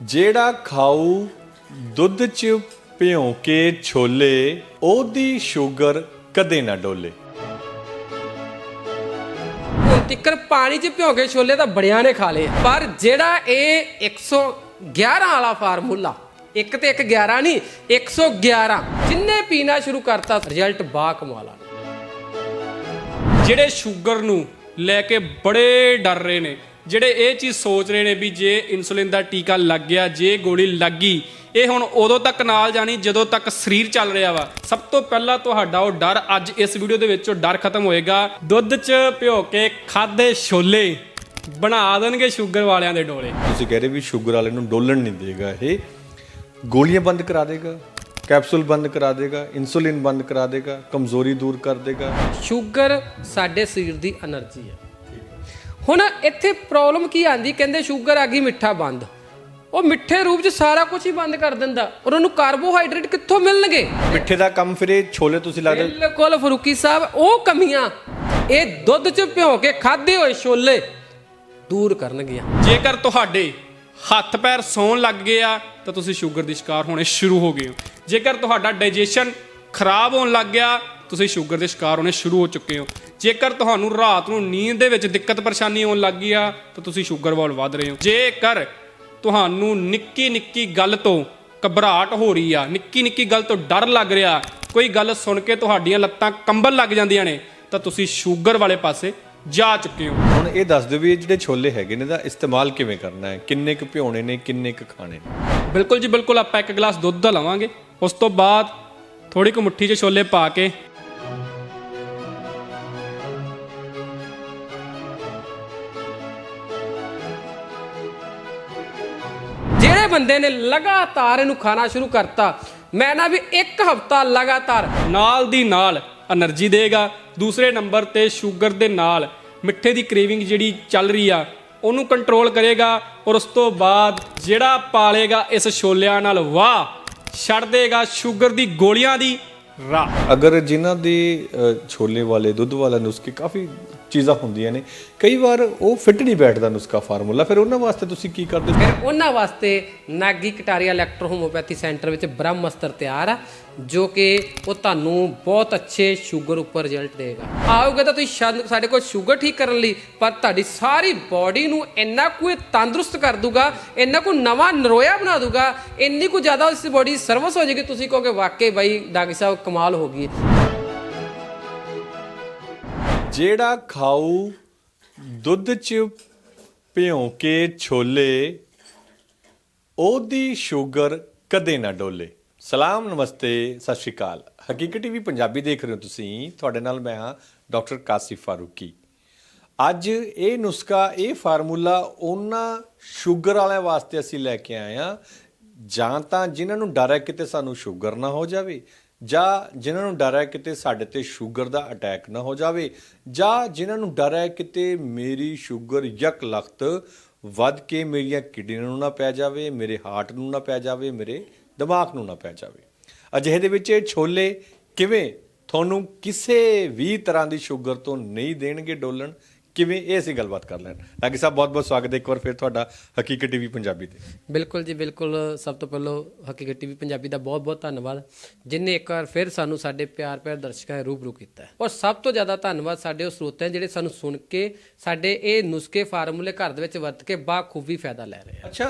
ਜਿਹੜਾ ਖਾਊ, ਦੁੱਧ 'ਚ ਭਿਉਂ ਕੇ ਛੋਲੇ, ਉਹਦੀ ਸ਼ੂਗਰ ਕਦੇ ਨਾ ਡੋਲੇ। ਤਿੱਕਰ ਪਾਣੀ 'ਚ ਭਿਓ ਕੇ ਛੋਲੇ ਤਾਂ ਬੜਿਆਂ ਨੇ ਖਾ ਲਏ ਪਰ ਜਿਹੜਾ ਇਹ 111 ਵਾਲਾ ਫਾਰਮੂਲਾ, ਇੱਕ ਤੇ ਇੱਕ 11 ਨਹੀਂ 111 ਜਿੰਨੇ ਪੀਣਾ ਸ਼ੁਰੂ ਕਰਤਾ ਰਿਜ਼ਲਟ ਬਾ ਕਮਾਲਾ ਜਿਹੜੇ ਸ਼ੂਗਰ ਨੂੰ ਲੈ ਕੇ ਬੜੇ ਡਰ ਰਹੇ ਨੇ ਜਿਹੜੇ ਇਹ ਚੀਜ਼ ਸੋਚ ਰਹੇ ਨੇ ਵੀ ਜੇ ਇਨਸੂਲਿਨ ਦਾ ਟੀਕਾ ਲੱਗ ਗਿਆ ਜੇ ਗੋਲੀ ਲੱਗੀ ਇਹ ਹੁਣ ਉਦੋਂ ਤੱਕ ਨਾਲ ਜਾਣੀ ਜਦੋਂ ਤੱਕ ਸਰੀਰ ਚੱਲ ਰਿਹਾ ਵਾ। ਸਭ ਤੋਂ ਪਹਿਲਾਂ ਤੁਹਾਡਾ ਉਹ ਡਰ ਅੱਜ ਇਸ ਵੀਡੀਓ ਦੇ ਵਿੱਚ ਉਹ ਡਰ ਖਤਮ ਹੋਏਗਾ। ਦੁੱਧ 'ਚ ਭਿਓ ਕੇ ਖਾਦੇ ਛੋਲੇ ਬਣਾ ਦੇਣਗੇ ਸ਼ੂਗਰ ਵਾਲਿਆਂ ਦੇ ਡੋਲੇ। ਤੁਸੀਂ ਕਹਿ ਰਹੇ ਵੀ ਸ਼ੂਗਰ ਵਾਲੇ ਨੂੰ ਡੋਲਣ ਨਹੀਂ ਦੇਗਾ ਇਹ। ਗੋਲੀਆਂ ਬੰਦ ਕਰਾ ਦੇਗਾ ਕੈਪਸੂਲ ਬੰਦ ਕਰਾ ਦੇਗਾ ਇਨਸੂਲਿਨ ਬੰਦ ਕਰਾ ਦੇਗਾ ਕਮਜ਼ੋਰੀ ਦੂਰ ਕਰ ਦੇਗਾ। ਸ਼ੂਗਰ ਸਾਡੇ ਸਰੀਰ ਦੀ એનર્ਜੀ ਹੈ। ਹੁਣ ਇੱਥੇ ਪ੍ਰੋਬਲਮ ਕੀ ਆਂਦੀ? ਕਹਿੰਦੇ ਸ਼ੂਗਰ ਆ ਗਈ ਮਿੱਠਾ ਬੰਦ। ਉਹ ਮਿੱਠੇ ਰੂਪ 'ਚ ਸਾਰਾ ਕੁਝ ਹੀ ਬੰਦ ਕਰ ਦਿੰਦਾ। ਔਰ ਉਹਨੂੰ ਕਾਰਬੋਹਾਈਡਰੇਟ ਕਿੱਥੋਂ ਮਿਲਣਗੇ? ਮਿੱਠੇ ਦਾ ਕੰਮ ਫਿਰ ਇਹ ਛੋਲੇ ਤੁਸੀਂ ਲੱਗਦਾ ਬਿਲਕੁਲ ਫਰੂਕੀ ਸਾਹਿਬ ਉਹ ਕਮੀਆਂ ਇਹ ਦੁੱਧ 'ਚ ਭਿਓ ਕੇ ਖਾਦੇ ਹੋਏ ਛੋਲੇ ਦੂਰ ਕਰਨਗੀਆਂ। ਜੇਕਰ ਤੁਹਾਡੇ ਹੱਥ ਪੈਰ ਸੌਣ ਲੱਗ ਗਏ ਆ ਤਾਂ ਤੁਸੀਂ ਸ਼ੂਗਰ ਦੀ ਸ਼ਿਕਾਰ ਹੋਣੇ ਸ਼ੁਰੂ ਹੋ ਗਏ ਹੋ। ਜੇਕਰ ਤੁਹਾਡਾ ਡਾਈਜੈਸ਼ਨ ਖਰਾਬ ਹੋਣ ਲੱਗ ਗਿਆ ਤੁਸੀਂ ਸ਼ੂਗਰ ਦੇ ਸ਼ਿਕਾਰ ਹੋਣੇ ਸ਼ੁਰੂ ਹੋ ਚੁੱਕੇ ਹੋ। ਜੇਕਰ ਤੁਹਾਨੂੰ ਰਾਤ ਨੂੰ ਨੀਂਦ ਦੇ ਵਿੱਚ ਦਿੱਕਤ ਪਰੇਸ਼ਾਨੀ ਆਉਣ ਲੱਗ ਗਈ ਆ ਤਾਂ ਤੁਸੀਂ ਸ਼ੂਗਰ ਵੱਲ ਵੱਧ ਰਹੇ ਹੋ। ਜੇਕਰ ਤੁਹਾਨੂੰ ਨਿੱਕੀ ਨਿੱਕੀ ਗੱਲ ਤੋਂ ਘਬਰਾਹਟ ਹੋ ਰਹੀ ਆ ਨਿੱਕੀ ਨਿੱਕੀ ਗੱਲ ਤੋਂ ਡਰ ਲੱਗ ਰਿਹਾ ਕੋਈ ਗੱਲ ਸੁਣ ਕੇ ਤੁਹਾਡੀਆਂ ਲੱਤਾਂ ਕੰਬਣ ਲੱਗ ਜਾਂਦੀਆਂ ਨੇ ਤਾਂ ਤੁਸੀਂ ਸ਼ੂਗਰ ਵਾਲੇ ਪਾਸੇ ਜਾ ਚੁੱਕੇ ਹੋ। ਹੁਣ ਇਹ ਦੱਸ ਦਿਓ ਵੀ ਇਹ ਜਿਹੜੇ ਛੋਲੇ ਹੈਗੇ ਨੇ ਦਾ ਇਸਤੇਮਾਲ ਕਿਵੇਂ ਕਰਨਾ ਹੈ? ਕਿੰਨੇ ਕੁ ਭਿਉਣੇ ਨੇ ਕਿੰਨੇ ਕੁ ਖਾਣੇ ਨੇ? ਬਿਲਕੁਲ ਜੀ ਬਿਲਕੁਲ ਆਪਾਂ ਇੱਕ ਗਲਾਸ ਦੁੱਧ ਦਾ ਲਵਾਂਗੇ। ਉਸ ਤੋਂ ਬਾਅਦ ਥੋੜੀ ਕੁ ਮੁੱਠੀ 'ਚ ਛੋਲੇ ਪਾ ਕੇ ਬੰਦੇ ਨੇ ਲਗਾਤਾਰ ਇਹਨੂੰ ਖਾਣਾ ਸ਼ੁਰੂ ਕਰਤਾ। ਮੈਂ ਨਾ ਵੀ ਇੱਕ ਹਫਤਾ ਲਗਾਤਾਰ ਨਾਲ ਦੀ ਨਾਲ એનર્ਜੀ ਦੇਗਾ, ਦੂਸਰੇ ਨੰਬਰ ਤੇ 슈ਗਰ ਦੇ ਨਾਲ ਮਿੱਠੇ ਦੀ ਕ੍ਰੇਵਿੰਗ ਜਿਹੜੀ ਚੱਲ ਰਹੀ ਆ, ਉਹਨੂੰ ਕੰਟਰੋਲ ਕਰੇਗਾ ਔਰ ਉਸ ਤੋਂ ਬਾਅਦ ਜਿਹੜਾ ਪਾਲੇਗਾ ਇਸ ਛੋਲਿਆਂ ਨਾਲ ਵਾਹ, ਛੱਡ ਦੇਗਾ ਸ਼ੂਗਰ ਦੀ ਗੋਲੀਆਂ ਦੀ ਰਾਹ। ਅਗਰ ਜਿਨ੍ਹਾਂ ਦੇ ਛੋਲੇ ਵਾਲੇ, ਦੁੱਧ ਵਾਲਾ ਨੁਸਖੇ ਕਾਫੀ ਚੀਜ਼ਾਂ ਹੁੰਦੀਆਂ ਨੇ। ਕਈ ਵਾਰ ਉਹ ਫਿੱਟ ਨਹੀਂ ਬੈਠਦਾ ਨੁਸਖਾ ਫਾਰਮੂਲਾ। ਫਿਰ ਉਹਨਾਂ ਵਾਸਤੇ ਤੁਸੀਂ ਕੀ ਕਰਦੇ ਹੋ? ਫਿਰ ਉਹਨਾਂ ਵਾਸਤੇ Nagi Kataria electro homeopathy centre ਵਿੱਚ ਬ੍ਰਹਮਸਤਰ ਤਿਆਰ ਆ, ਜੋ ਕਿ ਉਹ ਤੁਹਾਨੂੰ ਬਹੁਤ ਅੱਛੇ ਸ਼ੂਗਰ ਉੱਪਰ ਰਿਜ਼ਲਟ ਦੇਗਾ। ਆਓਗੇ ਤਾਂ ਤੁਸੀਂ ਸ਼ਾਇਦ ਸਾਡੇ ਕੋਲ ਸ਼ੂਗਰ ਠੀਕ ਕਰਨ ਲਈ, ਪਰ ਤੁਹਾਡੀ ਸਾਰੀ ਬਾਡੀ ਨੂੰ ਇੰਨਾ ਕੁ ਤੰਦਰੁਸਤ ਕਰ ਦੂਗਾ, ਇੰਨਾ ਕੁ ਨਵਾਂ ਨਰੋਇਆ ਬਣਾ ਦੂਗਾ, ਇੰਨੀ ਕੁ ਜ਼ਿਆਦਾ ਉਸ ਬਾਡੀ ਸਰਵਿਸ ਹੋ ਜਾਏਗੀ। ਤੁਸੀਂ ਕਹੋਗੇ, ਵਾਕਈ ਬਾਈ ਡਾਕਟਰ ਸਾਹਿਬ, ਕਮਾਲ ਹੋ ਗਈ। ਜਿਹੜਾ ਖਾਊ ਦੁੱਧ 'ਚ ਭਿਉਂ ਕੇ ਛੋਲੇ, ਉਹਦੀ ਸ਼ੂਗਰ ਕਦੇ ਨਾ ਡੋਲੇ। ਸਲਾਮ, ਨਮਸਤੇ, ਸਤਿ ਸ਼੍ਰੀ ਅਕਾਲ। ਹਕੀਕਤ ਟੀਵੀ ਪੰਜਾਬੀ ਦੇਖ ਰਹੇ ਹੋ ਤੁਸੀਂ। ਤੁਹਾਡੇ ਨਾਲ ਮੈਂ ਹਾਂ ਡਾਕਟਰ ਕਾਸਿਫ ਫਾਰੂਕੀ। ਅੱਜ ਇਹ ਨੁਸਖਾ, ਇਹ ਫਾਰਮੂਲਾ ਉਹਨਾਂ ਸ਼ੂਗਰ ਵਾਲਿਆਂ ਵਾਸਤੇ ਅਸੀਂ ਲੈ ਕੇ ਆਏ ਹਾਂ। ਜਾਂ ਤਾਂ ਜਿਨ੍ਹਾਂ ਨੂੰ ਡਰ ਹੈ ਕਿਤੇ ਸਾਨੂੰ ਸ਼ੂਗਰ ਨਾ ਹੋ ਜਾਵੇ ਜਾਂ ਜਿਨ੍ਹਾਂ ਨੂੰ ਡਰ ਹੈ ਕਿਤੇ ਸਾਡੇ ਤੇ ਸ਼ੂਗਰ ਦਾ ਅਟੈਕ ਨਾ ਹੋ ਜਾਵੇ, ਜਾਂ ਜਿਨ੍ਹਾਂ ਨੂੰ ਡਰ ਹੈ ਕਿਤੇ ਮੇਰੀ ਸ਼ੂਗਰ ਯਕ ਲਖਤ ਵੱਧ ਕੇ ਮੇਰੀਆਂ ਕਿਡਨੀਆਂ ਨੂੰ ਨਾ ਪੈ ਜਾਵੇ, ਮੇਰੇ ਹਾਰਟ ਨੂੰ ਨਾ ਪੈ ਜਾਵੇ, ਮੇਰੇ ਦਿਮਾਗ ਨੂੰ ਨਾ ਪੈ ਜਾਵੇ। ਅਜਿਹੇ ਦੇ ਵਿੱਚ ਇਹ ਛੋਲੇ ਕਿਵੇਂ ਤੁਹਾਨੂੰ ਕਿਸੇ ਵੀ ਤਰ੍ਹਾਂ ਦੀ ਸ਼ੂਗਰ ਤੋਂ ਨਹੀਂ ਦੇਣਗੇ ਡੋਲਣ? ਕਿਵੇਂ ਇਹ ਅਸੀਂ ਗੱਲਬਾਤ ਕਰ ਲੈਣ। ਡਾਕਟਰ ਸਾਹਿਬ ਬਹੁਤ ਬਹੁਤ ਸਵਾਗਤ ਹੈ ਇੱਕ ਵਾਰ ਫਿਰ ਤੁਹਾਡਾ ਹਕੀਕਤ ਟੀਵੀ ਪੰਜਾਬੀ ਤੇ। ਬਿਲਕੁਲ ਜੀ ਬਿਲਕੁਲ। ਸਭ ਤੋਂ ਪਹਿਲਾਂ ਹਕੀਕਤ ਟੀਵੀ ਪੰਜਾਬੀ ਦਾ ਬਹੁਤ-ਬਹੁਤ ਧੰਨਵਾਦ ਜਿਨੇ ਇੱਕ ਵਾਰ ਫਿਰ ਸਾਨੂੰ ਸਾਡੇ ਪਿਆਰ ਪਿਆਰ ਦਰਸ਼ਕਾਂ ਦੇ ਰੂਬਰੂ ਕੀਤਾ। ਔਰ ਸਭ ਤੋਂ ਜ਼ਿਆਦਾ ਧੰਨਵਾਦ ਸਾਡੇ ਉਹ ਸਰੋਤਿਆਂ ਜਿਹੜੇ ਸਾਨੂੰ ਸੁਣ ਕੇ ਸਾਡੇ ਇਹ ਨੁਸਖੇ ਫਾਰਮੂਲੇ ਘਰ ਦੇ ਵਿੱਚ ਵਰਤ ਕੇ ਬਾਖੂਬੀ ਫਾਇਦਾ ਲੈ ਰਹੇ ਆ ਅੱਛਾ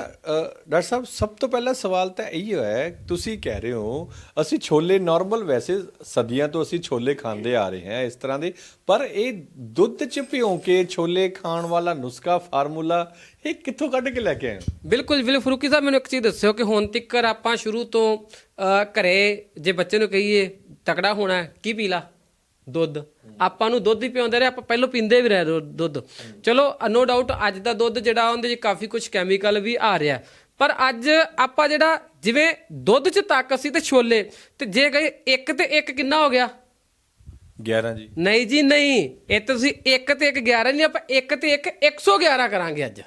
ਡਾਕਟਰ ਸਾਹਿਬ ਸਭ ਤੋਂ ਪਹਿਲਾ ਸਵਾਲ ਤਾਂ ਇਹੀ ਹੈ ਤੁਸੀਂ ਕਹਿ ਰਹੇ ਹੋ ਅਸੀਂ ਛੋਲੇ ਨਾਰਮਲ ਵੈਸੇ ਸਦੀਆਂ ਤੋਂ ਅਸੀਂ ਛੋਲੇ ਖਾਂਦੇ ਆ ਰਹੇ ਹਾਂ ਇਸ ਤਰ੍ਹਾਂ ਦੇ ਪਰ ਇਹ ਦੁੱਧ ਚ ਭਿਉਂ ਕੇ ਛੋਲੇ ਖਾਣ ਵਾਲਾ ਨੁਸਖਾ ਫਾਰਮੂਲਾ ਇਹ ਕਿੱਥੋਂ ਕੱਢ ਕੇ ਲੈ ਕੇ ਆਏ ਹੋ? ਬਿਲਕੁਲ ਬਿਲ ਫਰੂਕੀ ਸਾਹਿਬ ਮੈਨੂੰ ਇੱਕ ਚੀਜ਼ ਦੱਸਿਓ ਕਿ ਹੁਣ ਤੱਕ ਆਪਾਂ ਸ਼ੁਰੂ ਤੋਂ ਅਹ, ਘਰੇ ਜੇ ਬੱਚੇ ਨੂੰ ਕਹੀਏ ਤਕੜਾ ਹੋਣਾ ਹੈ, ਕੀ ਪੀ ਲਾ? ਦੁੱਧ। ਆਪਾਂ ਨੂੰ ਦੁੱਧ ਹੀ ਪਿਆਉਂਦੇ ਰਹੇ ਆਪਾਂ ਪਹਿਲਾਂ ਪੀਂਦੇ ਵੀ ਰਹੇ ਦੁ- ਦੁੱਧ। ਚਲੋ ਨੋ ਡਾਊਟ ਅੱਜ ਦਾ ਦੁੱਧ ਜਿਹੜਾ ਉਹਦੇ 'ਚ ਕਾਫੀ ਕੁਝ ਕੈਮੀਕਲ ਵੀ ਆ ਰਿਹਾ। ਪਰ ਅੱਜ ਆਪਾਂ ਜਿਹੜਾ ਜਿਵੇਂ ਦੁੱਧ 'ਚ ਤਾਕਤ ਸੀ ਤੇ ਛੋਲੇ ਤੇ ਜੇ ਕਹੇ ਇੱਕ ਤੇ ਇੱਕ ਕਿੰਨਾ ਹੋ ਗਿਆ? 11 ਜੀ। ਨਹੀਂ ਜੀ ਨਹੀਂ। ਇਹ ਤਾਂ ਤੁਸੀਂ 1 ਤੇ 1 11 ਨਹੀਂ ਆਪਾਂ 1 ਤੇ 1 111 ਕਰਾਂਗੇ ਅੱਜ।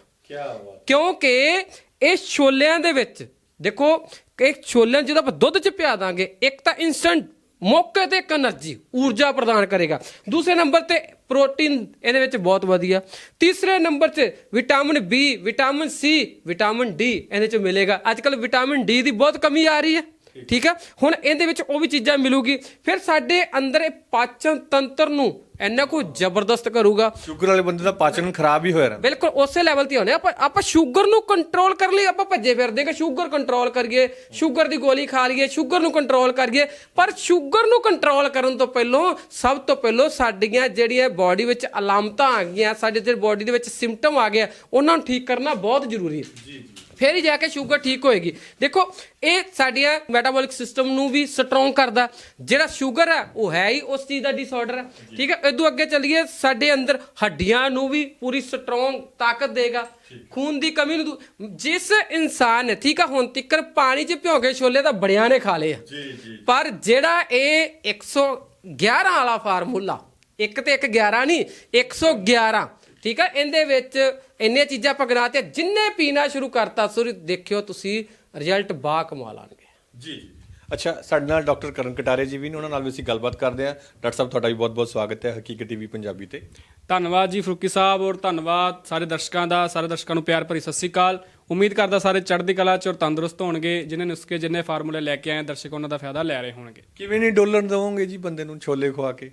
ਕਿਉਂਕਿ ਇਹ ਛੋਲਿਆਂ ਦੇ ਵਿੱਚ ਦੇਖੋ ਇਹ ਛੋਲਿਆਂ ਜਦੋਂ ਆਪਾਂ ਦੁੱਧ ਚ ਪਿਆ ਦਾਂਗੇ ਇੱਕ ਤਾਂ ਇਨਸਟੈਂਟ ਮੌਕੇ ਤੇ ਇੱਕ એનર્ਜੀ ਊਰਜਾ ਪ੍ਰਦਾਨ ਕਰੇਗਾ। ਦੂਸਰੇ ਨੰਬਰ ਤੇ ਪ੍ਰੋਟੀਨ ਇਹਦੇ ਵਿੱਚ ਬਹੁਤ ਵਧੀਆ। ਤੀਸਰੇ ਨੰਬਰ ਤੇ vitamin B vitamin C vitamin D ਇਹਦੇ ਚ ਮਿਲੇਗਾ। ਅੱਜ ਕੱਲ ਵਿਟਾਮਿਨ ਡੀ ਦੀ ਬਹੁਤ ਕਮੀ ਆ ਰਹੀ ਹੈ। ਠੀਕ ਹੈ ਹੁਣ ਇਹਦੇ ਵਿੱਚ ਉਹ ਵੀ ਚੀਜ਼ਾਂ ਮਿਲੂਗੀ। ਫਿਰ ਸਾਡੇ ਅੰਦਰ ਇਹ ਪਾਚਨ ਤੰਤਰ ਨੂੰ ਇੰਨਾ ਕੁ ਜ਼ਬਰਦਸਤ ਕਰੂਗਾ। ਸ਼ੂਗਰ ਵਾਲੇ ਬੰਦੇ ਦਾ ਪਾਚਨ ਖਰਾਬ ਹੀ ਹੋਇਆ ਰਹਿੰਦਾ। ਬਿਲਕੁਲ ਉਸੇ ਲੈਵਲ ਤੇ ਹੋਣੇ ਆਪਾਂ ਆਪਾਂ ਸ਼ੂਗਰ ਨੂੰ ਕੰਟਰੋਲ ਕਰ ਲਈ ਆਪਾਂ ਭੱਜੇ ਫਿਰਦੇ ਕਿ ਸ਼ੂਗਰ ਕੰਟਰੋਲ ਕਰੀਏ ਸ਼ੂਗਰ ਦੀ ਗੋਲੀ ਖਾ ਲਈਏ ਸ਼ੂਗਰ ਨੂੰ ਕੰਟਰੋਲ ਕਰੀਏ। ਪਰ ਸ਼ੂਗਰ ਨੂੰ ਕੰਟਰੋਲ ਕਰਨ ਤੋਂ ਪਹਿਲਾਂ ਸਭ ਤੋਂ ਪਹਿਲਾਂ ਸਾਡੀਆਂ ਜਿਹੜੀਆਂ ਬਾਡੀ ਵਿੱਚ ਅਲਾਮਤਾਂ ਆ ਗਈਆਂ ਸਾਡੇ ਜਿਹੜੇ ਬਾਡੀ ਦੇ ਵਿੱਚ ਸਿੰਪਟਮ ਆ ਗਏ ਉਹਨਾਂ ਨੂੰ ਠੀਕ ਕਰਨਾ ਬਹੁਤ ਜ਼ਰੂਰੀ ਹੈ। ਜੀ। ਫਿਰ ਹੀ ਜਾ ਕੇ ਸ਼ੂਗਰ ਠੀਕ ਹੋਏਗੀ। ਦੇਖੋ ਇਹ ਸਾਡੀਆਂ ਮੈਟਾਬੋਲਿਕ ਸਿਸਟਮ ਨੂੰ ਵੀ ਸਟਰੋਂਗ ਕਰਦਾ। ਜਿਹੜਾ ਸ਼ੂਗਰ ਹੈ ਉਹ ਹੈ ਹੀ ਉਸ ਚੀਜ਼ ਦਾ ਡਿਸਆਰਡਰ ਹੈ ਠੀਕ ਹੈ ਇਦੋਂ ਅੱਗੇ ਚੱਲੀਏ ਸਾਡੇ ਅੰਦਰ ਹੱਡੀਆਂ ਨੂੰ ਵੀ ਪੂਰੀ ਸਟਰੋਂਗ ਤਾਕਤ ਦੇਗਾ। ਖੂਨ ਦੀ ਕਮੀ ਨੂੰ ਜਿਸ ਇਨਸਾਨ ਨੇ ਠੀਕ ਹੈ ਹੁਣ ਤਿੱਕਰ ਪਾਣੀ 'ਚ ਭਿਓ ਕੇ ਛੋਲੇ ਤਾਂ ਬੜਿਆਂ ਨੇ ਖਾ ਲਏ ਆ। ਜੀ ਜੀ। ਪਰ ਜਿਹੜਾ ਇਹ 111 ਵਾਲਾ ਫਾਰਮੂਲਾ ਇੱਕ ਤੇ ਇੱਕ 11 ਨਹੀਂ 111 ਠੀਕ ਹੈ ਇਹਦੇ ਵਿੱਚ ਇੰਨੀਆਂ ਚੀਜ਼ਾਂ ਆਪਾਂ ਗਿਣਾਤੇ ਜਿੰਨੇ ਪੀਣਾ ਸ਼ੁਰੂ ਕਰਤਾ ਸੁਰ ਦੇਖਿਓ ਤੁਸੀਂ ਰਿਜ਼ਲਟ ਬਾ ਕਮਾਲ ਆਣਗੇ ਜੀ ਜੀ। ਅੱਛਾ ਸਾਡੇ ਨਾਲ ਡਾਕਟਰ ਕਰਨ ਕਟਾਰੇ ਜੀ ਵੀ ਨੇ ਉਹਨਾਂ ਨਾਲ ਵੀ ਅਸੀਂ ਗੱਲਬਾਤ ਕਰਦੇ ਹਾਂ। ਡਾਕਟਰ ਸਾਹਿਬ ਤੁਹਾਡਾ ਵੀ ਬਹੁਤ-ਬਹੁਤ ਸਵਾਗਤ ਹੈ ਹਕੀਕਤ ਟੀਵੀ ਪੰਜਾਬੀ ਤੇ। ਧੰਨਵਾਦ ਜੀ ਫਰੂਕੀ ਸਾਹਿਬ ਔਰ ਧੰਨਵਾਦ ਸਾਰੇ ਦਰਸ਼ਕਾਂ ਦਾ ਸਾਰੇ ਦਰਸ਼ਕਾਂ ਨੂੰ ਪਿਆਰ ਭਰੀ ਸਤਿ ਸ੍ਰੀ ਅਕਾਲ। ਉਮੀਦ ਕਰਦਾ ਸਾਰੇ ਚੜ੍ਹਦੀ ਕਲਾ ਚ ਔਰ ਤੰਦਰੁਸਤ ਹੋਣਗੇ ਜਿਨ੍ਹਾਂ ਨੁਸਖੇ ਜਿੰਨੇ ਫਾਰਮੂਲੇ ਲੈ ਕੇ ਆਏ ਦਰਸ਼ਕ ਉਹਨਾਂ ਦਾ ਫਾਇਦਾ ਲੈ ਰਹੇ ਹੋਣਗੇ। ਕਿਵੇਂ ਨਹੀਂ ਡੋਲਣ ਦਵੋਗੇ ਜੀ ਬੰਦੇ ਨੂੰ ਛੋਲੇ ਖਵਾ ਕੇ?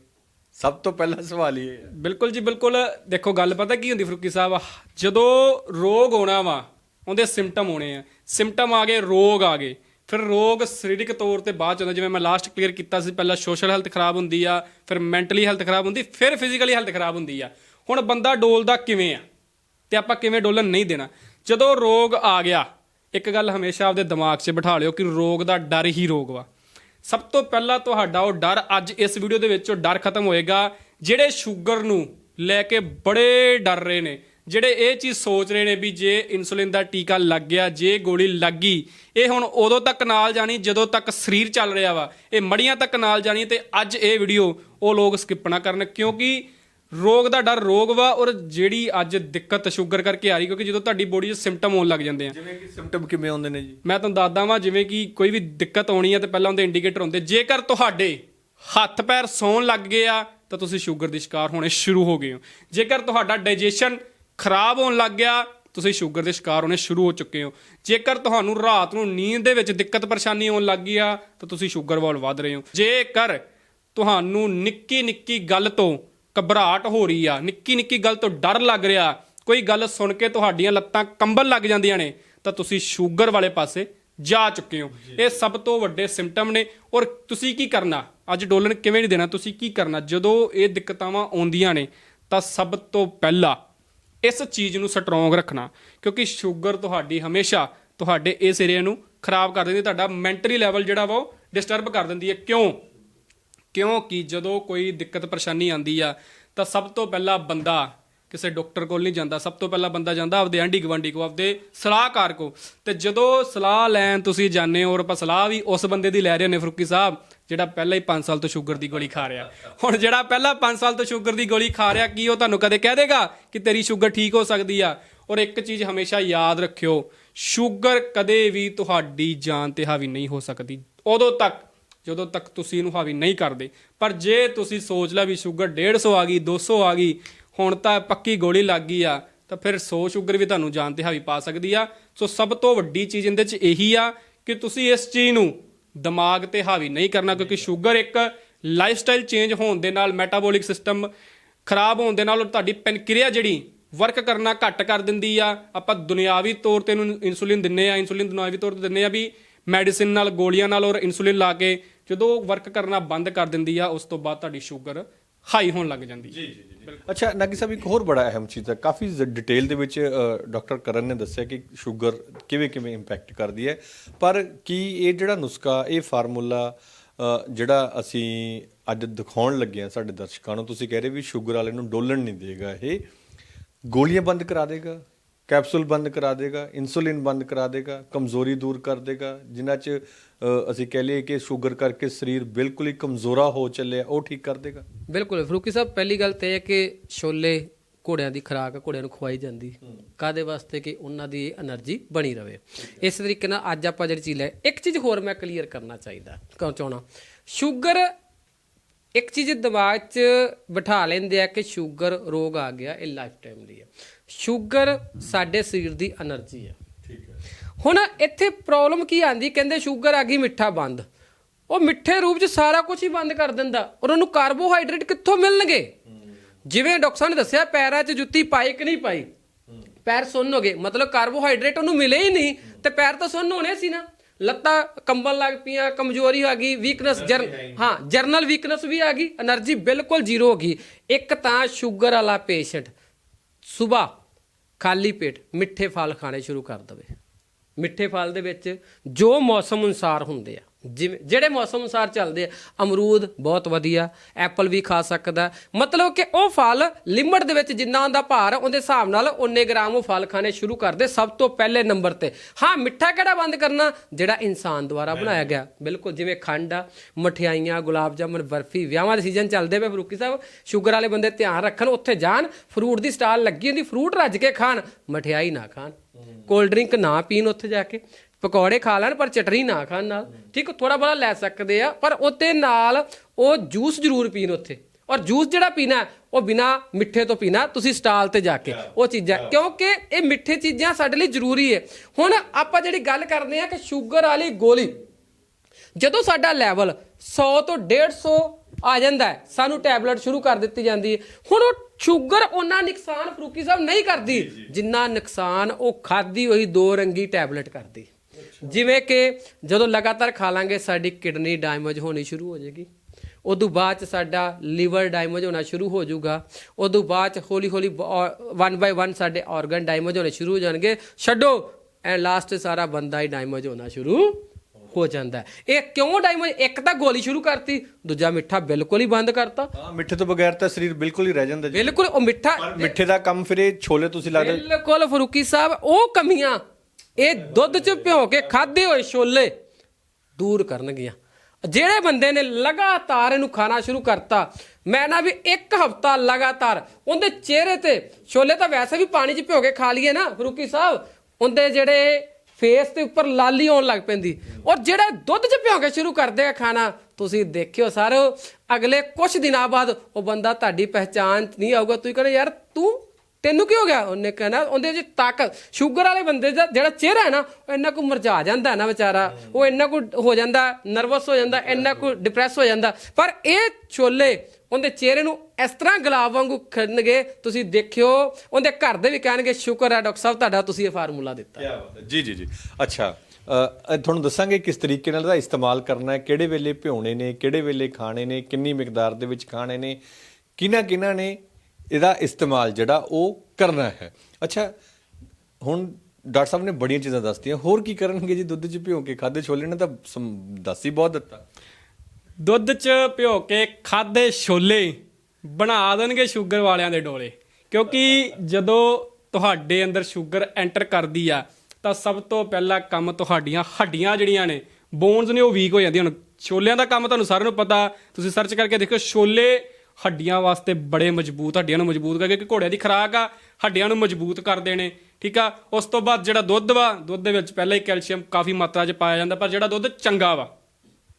ਸਭ ਤੋਂ ਪਹਿਲਾ ਸਵਾਲ ਇਹ ਹੈ। ਬਿਲਕੁਲ ਜੀ, ਬਿਲਕੁਲ। ਦੇਖੋ, ਗੱਲ ਪਤਾ ਕੀ ਹੁੰਦੀ ਫਰੂਕੀ ਸਾਹਿਬ? ਜਦੋਂ ਰੋਗ ਹੋਣਾ ਵਾ, ਉਹਦੇ ਸਿੰਪਟਮ ਹੋਣੇ ਆ। ਸਿੰਪਟਮ ਆ ਗਏ, ਰੋਗ ਆ ਗਏ। ਫਿਰ ਰੋਗ ਸਰੀਰਕ ਤੌਰ ਤੇ ਬਾਅਦ ਚ ਹੁੰਦਾ ਜਿਵੇਂ ਮੈਂ ਲਾਸਟ ਕਲੀਅਰ ਕੀਤਾ ਸੀ, ਪਹਿਲਾਂ ਸੋਸ਼ਲ ਹੈਲਥ ਖਰਾਬ ਹੁੰਦੀ ਆ, ਫਿਰ ਮੈਂਟਲੀ ਹੈਲਥ ਖਰਾਬ ਹੁੰਦੀ, ਫਿਰ ਫਿਜ਼ੀਕਲੀ ਹੈਲਥ ਖਰਾਬ ਹੁੰਦੀ ਆ। ਹੁਣ ਬੰਦਾ ਡੋਲਦਾ ਕਿਵੇਂ ਆ? ਤੇ ਆਪਾਂ ਕਿਵੇਂ ਡੋਲਣ ਨਹੀਂ ਦੇਣਾ। ਜਦੋਂ ਰੋਗ ਆ ਗਿਆ, ਇੱਕ ਗੱਲ ਹਮੇਸ਼ਾ ਆਪਦੇ ਦਿਮਾਗ 'ਚ ਬਿਠਾ ਲਿਓ ਕਿ ਰੋਗ ਦਾ ਡਰ ਹੀ ਰੋਗ ਵਾ। ਸਭ ਤੋਂ ਪਹਿਲਾਂ ਤੁਹਾਡਾ ਉਹ ਡਰ ਅੱਜ ਇਸ ਵੀਡੀਓ ਦੇ ਵਿੱਚ ਉਹ ਡਰ ਖਤਮ ਹੋਏਗਾ, ਜਿਹੜੇ ਸ਼ੂਗਰ ਨੂੰ ਲੈ ਕੇ ਬੜੇ ਡਰ ਰਹੇ ਨੇ, ਜਿਹੜੇ ਇਹ ਚੀਜ਼ ਸੋਚ ਰਹੇ ਨੇ ਵੀ ਜੇ ਇਨਸੂਲਿਨ ਦਾ ਟੀਕਾ ਲੱਗ ਗਿਆ, ਜੇ ਗੋਲੀ ਲੱਗ ਗਈ, ਇਹ ਹੁਣ ਉਦੋਂ ਤੱਕ ਨਾਲ ਜਾਣੀ ਜਦੋਂ ਤੱਕ ਸਰੀਰ ਚੱਲ ਰਿਹਾ ਵਾ, ਇਹ ਮੜੀਆਂ ਤੱਕ ਨਾਲ ਜਾਣੀ ਤੇ ਅੱਜ ਇਹ ਵੀਡੀਓ ਉਹ ਲੋਕ ਸਕਿਪ ਨਾ ਕਰਨ ਕਿਉਂਕਿ ਰੋਗ ਦਾ ਡਰ ਰੋਗ ਵਾ ਔਰ ਜਿਹੜੀ ਅੱਜ ਦਿੱਕਤ ਸ਼ੂਗਰ ਕਰਕੇ ਆ ਰਹੀ ਕਿਉਂਕਿ ਜਦੋਂ ਤੁਹਾਡੀ ਬੋਡੀ 'ਚ ਸਿੰਪਟਮ ਆਉਣ ਲੱਗ ਜਾਂਦੇ ਆ। ਜਿਵੇਂ ਕਿ ਸਿੰਪਟਮ ਕਿਵੇਂ ਆਉਂਦੇ ਨੇ ਜੀ? ਮੈਂ ਤੁਹਾਨੂੰ ਦੱਸਦਾ ਵਾਂ ਜਿਵੇਂ ਕਿ ਕੋਈ ਵੀ ਦਿੱਕਤ ਆਉਣੀ ਹੈ ਤੇ ਪਹਿਲਾਂ ਉਹਦੇ ਇੰਡੀਕੇਟਰ ਹੁੰਦੇ ਜੇਕਰ ਤੁਹਾਡੇ ਹੱਥ ਪੈਰ ਸੌਣ ਲੱਗ ਗਏ ਆ ਤਾਂ ਤੁਸੀਂ ਸ਼ੂਗਰ ਦੀ ਸ਼ਿਕਾਰ ਹੋਣੇ ਸ਼ੁਰੂ ਹੋ ਗਏ ਹੋ। ਜੇਕਰ ਤੁਹਾਡਾ ਡਾਈਜੈਸ਼ਨ ਖਰਾਬ ਹੋਣ ਲੱਗ ਗਿਆ ਤੁਸੀਂ ਸ਼ੂਗਰ ਦੇ ਸ਼ਿਕਾਰ ਹੋਣੇ ਸ਼ੁਰੂ ਹੋ ਚੁੱਕੇ ਹੋ। ਜੇਕਰ ਤੁਹਾਨੂੰ ਰਾਤ ਨੂੰ ਨੀਂਦ ਦੇ ਵਿੱਚ ਦਿੱਕਤ ਪਰੇਸ਼ਾਨੀ ਆਉਣ ਲੱਗ ਗਈ ਆ ਤਾਂ ਤੁਸੀਂ ਸ਼ੂਗਰ ਵੱਲ ਵੱਧ ਰਹੇ ਹੋ। ਜੇਕਰ ਤੁਹਾਨੂੰ ਨਿੱਕੀ ਨਿੱਕੀ ਗੱਲ ਤੋਂ ਘਬਰਾਹਟ ਹੋ ਰਹੀ ਆ ਨਿੱਕੀ ਨਿੱਕੀ ਗੱਲ ਤੋਂ ਡਰ ਲੱਗ ਰਿਹਾ। ਕੋਈ ਗੱਲ ਸੁਣ ਕੇ ਤੁਹਾਡੀਆਂ ਲੱਤਾਂ ਕੰਬਣ ਲੱਗ ਜਾਂਦੀਆਂ ਨੇ ਤਾਂ ਤੁਸੀਂ ਸ਼ੂਗਰ ਵਾਲੇ ਪਾਸੇ ਜਾ ਚੁੱਕੇ ਹੋ। ਇਹ ਸਭ ਤੋਂ ਵੱਡੇ ਸਿੰਪਟਮ ਨੇ। ਔਰ ਤੁਸੀਂ ਕੀ ਕਰਨਾ? ਅੱਜ ਡੋਲਣ ਕਿਵੇਂ ਨਹੀਂ ਦੇਣਾ? ਤੁਸੀਂ ਕੀ ਕਰਨਾ? ਜਦੋਂ ਇਹ ਦਿੱਕਤਾਵਾਂ ਆਉਂਦੀਆਂ ਨੇ ਤਾਂ ਸਭ ਤੋਂ ਪਹਿਲਾਂ ਇਸ ਚੀਜ਼ ਨੂੰ ਸਟਰੋਂਗ ਰੱਖਣਾ। ਕਿਉਂਕਿ ਸ਼ੂਗਰ ਤੁਹਾਡੀ ਹਮੇਸ਼ਾ ਤੁਹਾਡੇ ਇਸ ਏਰੀਆ ਨੂੰ ਖਰਾਬ ਕਰ ਦਿੰਦੀ ਹੈ। ਤੁਹਾਡਾ ਮੈਂਟਲੀ ਲੈਵਲ ਜਿਹੜਾ ਵਾ ਉਹ ਡਿਸਟਰਬ ਕਰ ਦਿੰਦੀ ਹੈ। ਕਿਉਂ? ਕਿਉਂਕਿ ਜਦੋਂ ਕੋਈ ਦਿੱਕਤ ਪਰੇਸ਼ਾਨੀ ਆਂਦੀ ਆ, ਤਾਂ ਸਭ ਤੋਂ ਪਹਿਲਾਂ ਬੰਦਾ ਕਿਸੇ ਡਾਕਟਰ ਕੋਲ ਨਹੀਂ ਜਾਂਦਾ। ਸਭ ਤੋਂ ਪਹਿਲਾਂ ਬੰਦਾ ਜਾਂਦਾ ਆਪਦੇ ਆਂਢੀ ਗਵਾਂਢੀ ਕੋ ਆਪਦੇ ਸਲਾਹਕਾਰ ਕੋ ਤੇ ਜਦੋਂ ਸਲਾਹ ਲੈਣ ਤੁਸੀਂ ਜਾਂਦੇ ਹੋ ਔਰ ਆਪਾਂ ਸਲਾਹ ਵੀ ਉਸ ਬੰਦੇ ਦੀ ਲੈ ਰਹੇ ਨੇ ਫਰੂਕੀ ਸਾਹਿਬ, ਜਿਹੜਾ ਪਹਿਲਾਂ ਹੀ 5 ਸਾਲ ਤੋਂ ਸ਼ੂਗਰ ਦੀ ਗੋਲੀ ਖਾ ਰਿਹਾ। ਹੁਣ ਜਿਹੜਾ ਪਹਿਲਾਂ 5 ਸਾਲ ਤੋਂ ਸ਼ੂਗਰ ਦੀ ਗੋਲੀ ਖਾ ਰਿਹਾ, ਕੀ ਉਹ ਤੁਹਾਨੂੰ ਕਦੇ ਕਹਿ ਦੇਗਾ ਕਿ ਤੇਰੀ ਸ਼ੂਗਰ ਠੀਕ ਹੋ ਸਕਦੀ ਆ? ਔਰ ਇੱਕ ਚੀਜ਼ ਹਮੇਸ਼ਾ ਯਾਦ ਰੱਖਿਓ, ਸ਼ੂਗਰ ਕਦੇ ਵੀ ਤੁਹਾਡੀ ਜਾਨ ਤੇ ਹਾਵੀ ਨਹੀਂ ਹੋ ਸਕਦੀ। ਉਦੋਂ ਤੱਕ ਜਦੋਂ ਤੱਕ ਤੁਸੀਂ ਇਹਨੂੰ ਹਾਵੀ ਨਹੀਂ ਕਰਦੇ। ਪਰ ਜੇ ਤੁਸੀਂ ਸੋਚ ਲਿਆ ਵੀ ਸ਼ੂਗਰ 150 ਆ ਗਈ 200 ਆ ਗਈ, ਹੁਣ ਤਾਂ ਪੱਕੀ ਗੋਲੀ ਲੱਗ ਗਈ ਆ, ਤਾਂ ਫਿਰ 100 ਸ਼ੂਗਰ ਵੀ ਤੁਹਾਨੂੰ ਜਾਨ ਤੇ ਹਾਵੀ ਪਾ ਸਕਦੀ ਆ। ਸੋ ਸਭ ਤੋਂ ਵੱਡੀ ਚੀਜ਼ ਇਹਦੇ 'ਚ ਇਹੀ ਆ ਕਿ ਤੁਸੀਂ ਇਸ ਚੀਜ਼ ਨੂੰ ਦਿਮਾਗ ਤੇ ਹਾਵੀ ਨਹੀਂ ਕਰਨਾ, ਕਿਉਂਕਿ ਸ਼ੂਗਰ ਇੱਕ ਲਾਈਫ ਸਟਾਈਲ ਚੇਂਜ ਹੋਣ ਦੇ ਨਾਲ ਮੈਟਾਬੋਲਿਕ ਸਿਸਟਮ ਖਰਾਬ ਹੋਣ ਦੇ ਨਾਲ ਔਰ ਤੁਹਾਡੀ ਪੈਨਕ੍ਰੀਆ ਜਿਹੜੀ ਵਰਕ ਕਰਨਾ ਘੱਟ ਕਰ ਦਿੰਦੀ ਆ। ਆਪਾਂ ਦੁਨਿਆਵੀ ਤੌਰ ਤੇ ਇਹਨੂੰ ਇਨਸੂਲਿਨ ਦਿੰਨੇ ਆ ਇਨਸੂਲਿਨ ਦੁਨਿਆਵੀ ਤੌਰ ਤੇ ਦਿੰਨੇ ਆ ਵੀ ਮੈਡੀਸਿਨ ਨਾਲ, ਗੋਲੀਆਂ ਨਾਲ ਔਰ ਇਨਸੂਲਿਨ ਲਾ ਕੇ ਜਦੋਂ ਵਰਕ ਕਰਨਾ ਬੰਦ ਕਰ ਦਿੰਦੀ ਆ ਉਸ ਤੋਂ ਬਾਅਦ ਤੁਹਾਡੀ ਸ਼ੂਗਰ ਹਾਈ ਹੋਣ ਲੱਗ ਜਾਂਦੀ ਹੈ। ਅੱਛਾ ਨਾਗੀ ਸਾਹਿਬ ਇੱਕ ਹੋਰ ਬੜਾ ਅਹਿਮ ਚੀਜ਼ ਹੈ। ਕਾਫੀ ਡਿਟੇਲ ਦੇ ਵਿੱਚ ਡਾਕਟਰ ਕਰਨ ਨੇ ਦੱਸਿਆ ਕਿ ਸ਼ੂਗਰ ਕਿਵੇਂ ਕਿਵੇਂ ਇੰਪੈਕਟ ਕਰਦੀ ਹੈ। ਪਰ ਕੀ ਇਹ ਜਿਹੜਾ ਨੁਸਖਾ ਇਹ ਫਾਰਮੂਲਾ ਜਿਹੜਾ ਅਸੀਂ ਅੱਜ ਦਿਖਾਉਣ ਲੱਗੇ ਆ ਸਾਡੇ ਦਰਸ਼ਕਾਂ ਨੂੰ ਤੁਸੀਂ ਕਹਿ ਰਹੇ ਵੀ ਸ਼ੂਗਰ ਵਾਲੇ ਨੂੰ ਡੋਲਣ ਨਹੀਂ ਦੇਗਾ ਇਹ। ਗੋਲੀਆਂ ਬੰਦ ਕਰਾ ਦੇਗਾ। ਕੈਪਸੂਲ ਬੰਦ ਕਰਾ ਦੇਗਾ ਇਨਸੂਲਿਨ ਬੰਦ ਕਰਾ ਦੇਗਾ ਕਮਜ਼ੋਰੀ ਦੂਰ ਕਰ ਦੇਗਾ ਜਿਨ੍ਹਾਂ 'ਚ ਅਸੀਂ ਕਹਿ ਲਈਏ ਕਿ ਸ਼ੂਗਰ ਕਰਕੇ ਸਰੀਰ ਬਿਲਕੁਲ ਹੀ ਕਮਜ਼ੋਰਾ ਹੋ ਚੱਲਿਆ ਉਹ ਠੀਕ ਕਰ ਦੇਗਾ। ਬਿਲਕੁਲ ਫਰੂਕੀ ਸਾਹਿਬ ਪਹਿਲੀ ਗੱਲ ਤੇ ਹੈ ਕਿ ਛੋਲੇ ਘੋੜਿਆਂ ਦੀ ਖੁਰਾਕ ਘੋੜਿਆਂ ਨੂੰ ਖਵਾਈ ਜਾਂਦੀ। ਕਾਦੇ ਵਾਸਤੇ? ਕਿ ਉਹਨਾਂ ਦੀ એનર્ਜੀ ਬਣੀ ਰਹੇ ਇਸ ਤਰੀਕੇ ਨਾਲ ਅੱਜ ਆਪਾਂ ਜਿਹੜੀ ਚੀਜ਼ ਲੈ ਇੱਕ ਚੀਜ਼ ਹੋਰ ਮੈਂ ਕਲੀਅਰ ਕਰਨਾ ਚਾਹੀਦਾ। ਕਿਉਂ ਚਾਹਣਾ? ਸ਼ੂਗਰ ਇੱਕ ਚੀਜ਼ ਦਿਮਾਗ 'ਚ ਬਿਠਾ ਲੈਂਦੇ ਆ ਕਿ ਸ਼ੂਗਰ ਰੋਗ ਆ ਗਿਆ ਇਹ ਲਾਈਫ ਟਾਈਮ ਲਈ ਹੈ ਸ਼ੂਗਰ ਸਾਡੇ ਸਰੀਰ ਦੀ એનર્ਜੀ ਹੈ। ਹੁਣ ਇੱਥੇ ਪ੍ਰੋਬਲਮ ਕੀ ਆਂਦੀ ਕਹਿੰਦੇ ਸ਼ੂਗਰ ਆ ਗਈ ਮਿੱਠਾ ਬੰਦ। ਉਹ ਮਿੱਠੇ ਰੂਪ 'ਚ ਸਾਰਾ ਕੁਝ ਹੀ ਬੰਦ ਕਰ ਦਿੰਦਾ। ਔਰ ਉਹਨੂੰ ਕਾਰਬੋਹਾਈਡਰੇਟ ਕਿੱਥੋਂ ਮਿਲਣਗੇ? ਜਿਵੇਂ ਡਾਕਟਰ ਸਾਹਿਬ ਨੇ ਦੱਸਿਆ ਪੈਰਾਂ 'ਚ ਜੁੱਤੀ ਪਾਈ ਕਿ ਨਹੀਂ ਪਾਈ? ਪੈਰ ਸੁੰਨ ਹੋ ਗਏ। ਮਤਲਬ ਕਾਰਬੋਹਾਈਡਰੇਟ ਉਹਨੂੰ ਮਿਲੇ ਹੀ ਨਹੀਂ ਤੇ ਪੈਰ ਤਾਂ ਸੁੰਨ ਹੋਣੇ ਸੀ ਨਾ। ਲੱਤਾਂ ਕੰਬਣ ਲੱਗ ਪਈਆਂ ਕਮਜ਼ੋਰੀ ਆ ਗਈ ਵੀਕਨੈਸ ਜਰਨ ਹਾਂ ਜਰਨਲ ਵੀਕਨੈਸ ਵੀ ਆ ਗਈ એનર્ਜੀ ਬਿਲਕੁਲ ਜ਼ੀਰੋ ਹੋ ਗਈ। ਇੱਕ ਤਾਂ ਸ਼ੂਗਰ ਵਾਲਾ ਪੇਸ਼ੈਂਟ ਸਵੇਰ ਖਾਲੀ ਪੇਟ ਮਿੱਠੇ ਫਲ ਖਾਣੇ ਸ਼ੁਰੂ ਕਰ ਦਵੇ। ਮਿੱਠੇ ਫਲ ਦੇ ਵਿੱਚ ਜੋ ਮੌਸਮ ਅਨੁਸਾਰ ਹੁੰਦੇ ਆ ਜਿਵੇਂ ਜਿਹੜੇ ਮੌਸਮ ਅਨੁਸਾਰ ਚੱਲਦੇ ਆ ਅਮਰੂਦ ਬਹੁਤ ਵਧੀਆ ਐਪਲ ਵੀ ਖਾ ਸਕਦਾ। ਮਤਲਬ ਕਿ ਉਹ ਫਲ ਲਿਮਟ ਦੇ ਵਿੱਚ ਜਿੰਨਾ ਉਹਦਾ ਭਾਰ ਉਹਦੇ ਹਿਸਾਬ ਨਾਲ ਉਨੇ ਗ੍ਰਾਮ ਉਹ ਫਲ ਖਾਣੇ ਸ਼ੁਰੂ ਕਰਦੇ ਸਭ ਤੋਂ ਪਹਿਲੇ ਨੰਬਰ ਤੇ। ਹਾਂ ਮਿੱਠਾ ਕਿਹੜਾ ਬੰਦ ਕਰਨਾ? ਜਿਹੜਾ ਇਨਸਾਨ ਦੁਆਰਾ ਬਣਾਇਆ ਗਿਆ। ਬਿਲਕੁਲ ਜਿਵੇਂ ਖੰਡ ਆ ਮਠਿਆਈਆਂ ਗੁਲਾਬ ਜਾਮਨ ਬਰਫੀ ਵਿਆਹਾਂ ਦੇ ਸੀਜ਼ਨ ਚੱਲਦੇ ਪਏ ਫਰੂਕੀ ਸਾਹਿਬ। ਸ਼ੂਗਰ ਵਾਲੇ ਬੰਦੇ ਧਿਆਨ ਰੱਖਣ ਉੱਥੇ ਜਾਣ ਫਰੂਟ ਦੀ ਸਟਾਲ ਲੱਗੀ ਹੁੰਦੀ ਫਰੂਟ ਰੱਜ ਕੇ ਖਾਣ ਮਠਿਆਈ ਨਾ ਖਾਣ। ਕੋਲਡ ਡਰਿੰਕ ਨਾ ਪੀਣ ਉੱਥੇ ਜਾ ਕੇ। ਪਕੌੜੇ ਖਾ ਲੈਣ ਪਰ ਚਟਨੀ ਨਾ ਖਾਣ ਨਾਲ। ਠੀਕ ਥੋੜਾ ਬੜਾ ਲੈ ਸਕਦੇ ਆ ਪਰ ਉਹਤੇ ਨਾਲ ਉਹ ਜੂਸ ਜ਼ਰੂਰ ਪੀਣ ਉੱਥੇ। ਔਰ ਜੂਸ ਜਿਹੜਾ ਪੀਣਾ ਉਹ ਬਿਨਾ ਮਿੱਠੇ ਤੋਂ ਪੀਣਾ ਤੁਸੀਂ ਸਟਾਲ ਤੇ ਜਾ ਕੇ ਉਹ ਚੀਜ਼ਾਂ ਕਿਉਂਕਿ ਇਹ ਮਿੱਠੇ ਚੀਜ਼ਾਂ ਸਾਡੇ ਲਈ ਜ਼ਰੂਰੀ ਹੈ। ਹੁਣ ਆਪਾਂ ਜਿਹੜੀ ਗੱਲ ਕਰਦੇ ਆ ਕਿ ਸ਼ੂਗਰ ਵਾਲੀ ਗੋਲੀ ਜਦੋਂ ਸਾਡਾ ਲੈਵਲ 100 ਤੋਂ 150 ਆ ਜਾਂਦਾ ਹੈ ਸਾਨੂੰ ਟੈਬਲੇਟ ਸ਼ੁਰੂ ਕਰ ਦਿੱਤੀ ਜਾਂਦੀ ਹੈ। ਹੁਣ ਉਹ ਸ਼ੂਗਰ ਉਹਨਾਂ ਨੁਕਸਾਨ ਫਰੂਕੀ ਸਾਹਿਬ ਨਹੀਂ ਕਰਦੀ ਜਿੰਨਾ ਨੁਕਸਾਨ ਉਹ ਖਾਦੀ ਹੋਈ ਦੋ ਰੰਗੀ ਟੈਬਲੇਟ ਕਰਦੀ। ਜਿਵੇਂ ਕਿ ਜਦੋਂ ਲਗਾਤਾਰ ਖਾ ਲਾਂਗੇ ਸਾਡੀ ਕਿਡਨੀ ਡੈਮੇਜ ਹੋਣੀ ਸ਼ੁਰੂ ਹੋ ਜਾਏਗੀ। ਉਦੋਂ ਬਾਅਦ ਚ ਸਾਡਾ ਲੀਵਰ ਡੈਮੇਜ ਹੋਣਾ ਸ਼ੁਰੂ ਹੋ ਜਾਊਗਾ। ਉਦੋਂ ਬਾਅਦ ਚ ਹੌਲੀ ਹੌਲੀ ਵਨ ਬਾਈ ਵਨ ਸਾਡੇ ਆਰਗਨ ਡੈਮੇਜ ਹੋਣੇ ਸ਼ੁਰੂ ਹੋ ਜਾਣਗੇ। ਛੱਡੋ ਐ ਲਾਸਟ ਸਾਰਾ ਬੰਦਾ ਹੀ ਡੈਮੇਜ ਹੋਣਾ ਸ਼ੁਰੂ ਹੋ ਜਾਂਦਾ। ਇਹ ਕਿਉਂ ਡੈਮੇਜ? ਇੱਕ ਤਾਂ ਗੋਲੀ ਸ਼ੁਰੂ ਕਰਤੀ ਦੂਜਾ ਮਿੱਠਾ ਬਿਲਕੁਲ ਹੀ ਬੰਦ ਕਰਤਾ। ਹਾਂ ਮਿੱਠੇ ਤੋਂ ਬਗੈਰ ਤਾਂ ਸਰੀਰ ਬਿਲਕੁਲ ਹੀ ਰਹਿ ਜਾਂਦਾ ਜੀ। ਬਿਲਕੁਲ ਉਹ ਮਿੱਠਾ ਮਿੱਠੇ ਦਾ ਕੰਮ ਫਿਰ ਇਹ ਛੋਲੇ ਤੁਸੀਂ ਲੱਗਦਾ ਬਿਲਕੁਲ ਫਰੂਕੀ ਸਾਹਿਬ ਉਹ ਕਮੀਆਂ ਇਹ ਦੁੱਧ 'ਚ ਭਿਓ ਕੇ ਖਾਦੇ ਹੋਏ ਛੋਲੇ ਦੂਰ ਕਰਨਗੀਆਂ ਜਿਹੜੇ ਬੰਦੇ ਨੇ ਲਗਾਤਾਰ ਇਹਨੂੰ ਖਾਣਾ ਸ਼ੁਰੂ ਕਰਤਾ, ਮੈਂ ਨਾ ਵੀ ਇੱਕ ਹਫਤਾ ਲਗਾਤਾਰ ਉਹਦੇ ਚਿਹਰੇ ਤੇ ਛੋਲੇ ਤਾਂ ਵੈਸੇ ਵੀ ਪਾਣੀ 'ਚ ਭਿਓ ਕੇ ਖਾ ਲਈਏ ਨਾ, ਫਰੂਕੀ ਸਾਹਿਬ, ਉਹਦੇ ਜਿਹੜੇ ਫੇਸ ਦੇ ਉੱਪਰ ਲਾਲੀ ਆਉਣ ਲੱਗ ਪੈਂਦੀ। ਔਰ ਜਿਹੜਾ ਦੁੱਧ 'ਚ ਭਿਓ ਕੇ ਸ਼ੁਰੂ ਕਰਦੇ ਆ ਖਾਣਾ, ਤੁਸੀਂ ਦੇਖਿਓ ਸਾਰੋ, ਅਗਲੇ ਕੁਝ ਦਿਨਾਂ ਬਾਅਦ ਉਹ ਬੰਦਾ ਤੁਹਾਡੀ ਪਹਿਚਾਨ ਨਹੀਂ ਆਊਗਾ, ਤੁਸੀਂ ਕਹਿੰਦੇ, ਯਾਰ ਤੂੰ ਤੈਨੂੰ ਕੀ ਹੋ ਗਿਆ? ਉਹਨੇ ਕਹਿਣਾ, ਉਹਦੇ ਵਿੱਚ ਤਾਕਤ ਸ਼ੂਗਰ ਵਾਲੇ ਬੰਦੇ ਦਾ ਜਿਹੜਾ ਚਿਹਰਾ ਹੈ ਨਾ, ਉਹ ਇੰਨਾ ਕੁ ਮੁਰਝਾ ਜਾਂਦਾ ਹੈ ਨਾ ਵਿਚਾਰਾ। ਉਹ ਇੰਨਾ ਕੁ ਹੋ ਜਾਂਦਾ, ਨਰਵਸ ਹੋ ਜਾਂਦਾ, ਇੰਨਾ ਕੁ ਡਿਪਰੈਸ ਹੋ ਜਾਂਦਾ। ਪਰ ਇਹ ਛੋਲੇ ਉਹਦੇ ਚਿਹਰੇ ਨੂੰ ਇਸ ਤਰ੍ਹਾਂ ਗੁਲਾਬ ਵਾਂਗੂ ਖੜਨਗੇ, ਤੁਸੀਂ ਦੇਖਿਓ, ਉਹਦੇ ਘਰ ਦੇ ਵੀ ਕਹਿਣਗੇ ਸ਼ੁਕਰ ਹੈ ਡਾਕਟਰ ਸਾਹਿਬ, ਤੁਹਾਡਾ ਤੁਸੀਂ ਇਹ ਫਾਰਮੂਲਾ ਦਿੱਤਾ ਜੀ ਜੀ ਜੀ। ਅੱਛਾ ਤੁਹਾਨੂੰ ਦੱਸਾਂਗੇ ਕਿਸ ਤਰੀਕੇ ਨਾਲ ਇਹਦਾ ਇਸਤੇਮਾਲ ਕਰਨਾ ਹੈ, ਕਿਹੜੇ ਵੇਲੇ ਭਿਉਣੇ ਨੇ, ਕਿਹੜੇ ਵੇਲੇ ਖਾਣੇ ਨੇ, ਕਿੰਨੀ ਮਿਕਦਾਰ ਦੇ ਵਿੱਚ ਖਾਣੇ ਨੇ ਕਿਹਨਾਂ ਕਿਹਨਾਂ ਨੇ ਇਹਦਾ ਇਸਤੇਮਾਲ ਜਿਹੜਾ ਉਹ ਕਰਨਾ ਹੈ। ਅੱਛਾ, ਹੁਣ ਡਾਕਟਰ ਸਾਹਿਬ ਨੇ ਬੜੀਆਂ ਚੀਜ਼ਾਂ ਦੱਸਤੀਆਂ। ਹੋਰ ਕੀ ਕਰਨਗੇ ਜੀ? ਦੁੱਧ 'ਚ ਭਿਓ ਕੇ ਖਾਦੇ ਛੋਲੇ ਨੇ ਤਾਂ ਸਮ- ਦੱਸ ਹੀ ਬਹੁਤ ਦਿੱਤਾ। ਦੁੱਧ 'ਚ ਭਿਓ ਕੇ ਖਾਦੇ ਛੋਲੇ ਬਣਾ ਦੇਣਗੇ ਸ਼ੂਗਰ ਵਾਲਿਆਂ ਦੇ ਡੋਲੇ। ਕਿਉਂਕਿ ਜਦੋਂ ਤੁਹਾਡੇ ਅੰਦਰ ਸ਼ੂਗਰ ਐਂਟਰ ਕਰਦੀ ਆ, ਤਾਂ ਸਭ ਤੋਂ ਪਹਿਲਾ ਕੰਮ ਤੁਹਾਡੀਆਂ ਹੱਡੀਆਂ ਜਿਹੜੀਆਂ ਨੇ, ਬੋਨਸ ਨੇ ਉਹ ਵੀਕ ਹੋ ਜਾਂਦੀਆਂ ਹੁਣ ਛੋਲਿਆਂ ਦਾ ਕੰਮ ਤੁਹਾਨੂੰ ਸਾਰਿਆਂ ਨੂੰ ਪਤਾ। ਤੁਸੀਂ ਸਰਚ ਕਰਕੇ ਦੇਖੋ ਛੋਲੇ ਹੱਡੀਆਂ ਵਾਸਤੇ ਬੜੇ ਮਜ਼ਬੂਤ ਹੱਡੀਆਂ ਨੂੰ ਮਜ਼ਬੂਤ ਕਰਕੇ ਕਿ ਘੋੜਿਆਂ ਦੀ ਖੁਰਾਕ ਆ ਹੱਡੀਆਂ ਨੂੰ ਮਜ਼ਬੂਤ ਕਰਦੇ ਨੇ ਠੀਕ ਆ? ਉਸ ਤੋਂ ਬਾਅਦ ਜਿਹੜਾ ਦੁੱਧ ਵਾ ਦੁੱਧ ਦੇ ਵਿੱਚ ਪਹਿਲਾਂ ਹੀ ਕੈਲਸ਼ੀਅਮ ਕਾਫੀ ਮਾਤਰਾ 'ਚ ਪਾਇਆ ਜਾਂਦਾ ਪਰ ਜਿਹੜਾ ਦੁੱਧ ਚੰਗਾ ਵਾ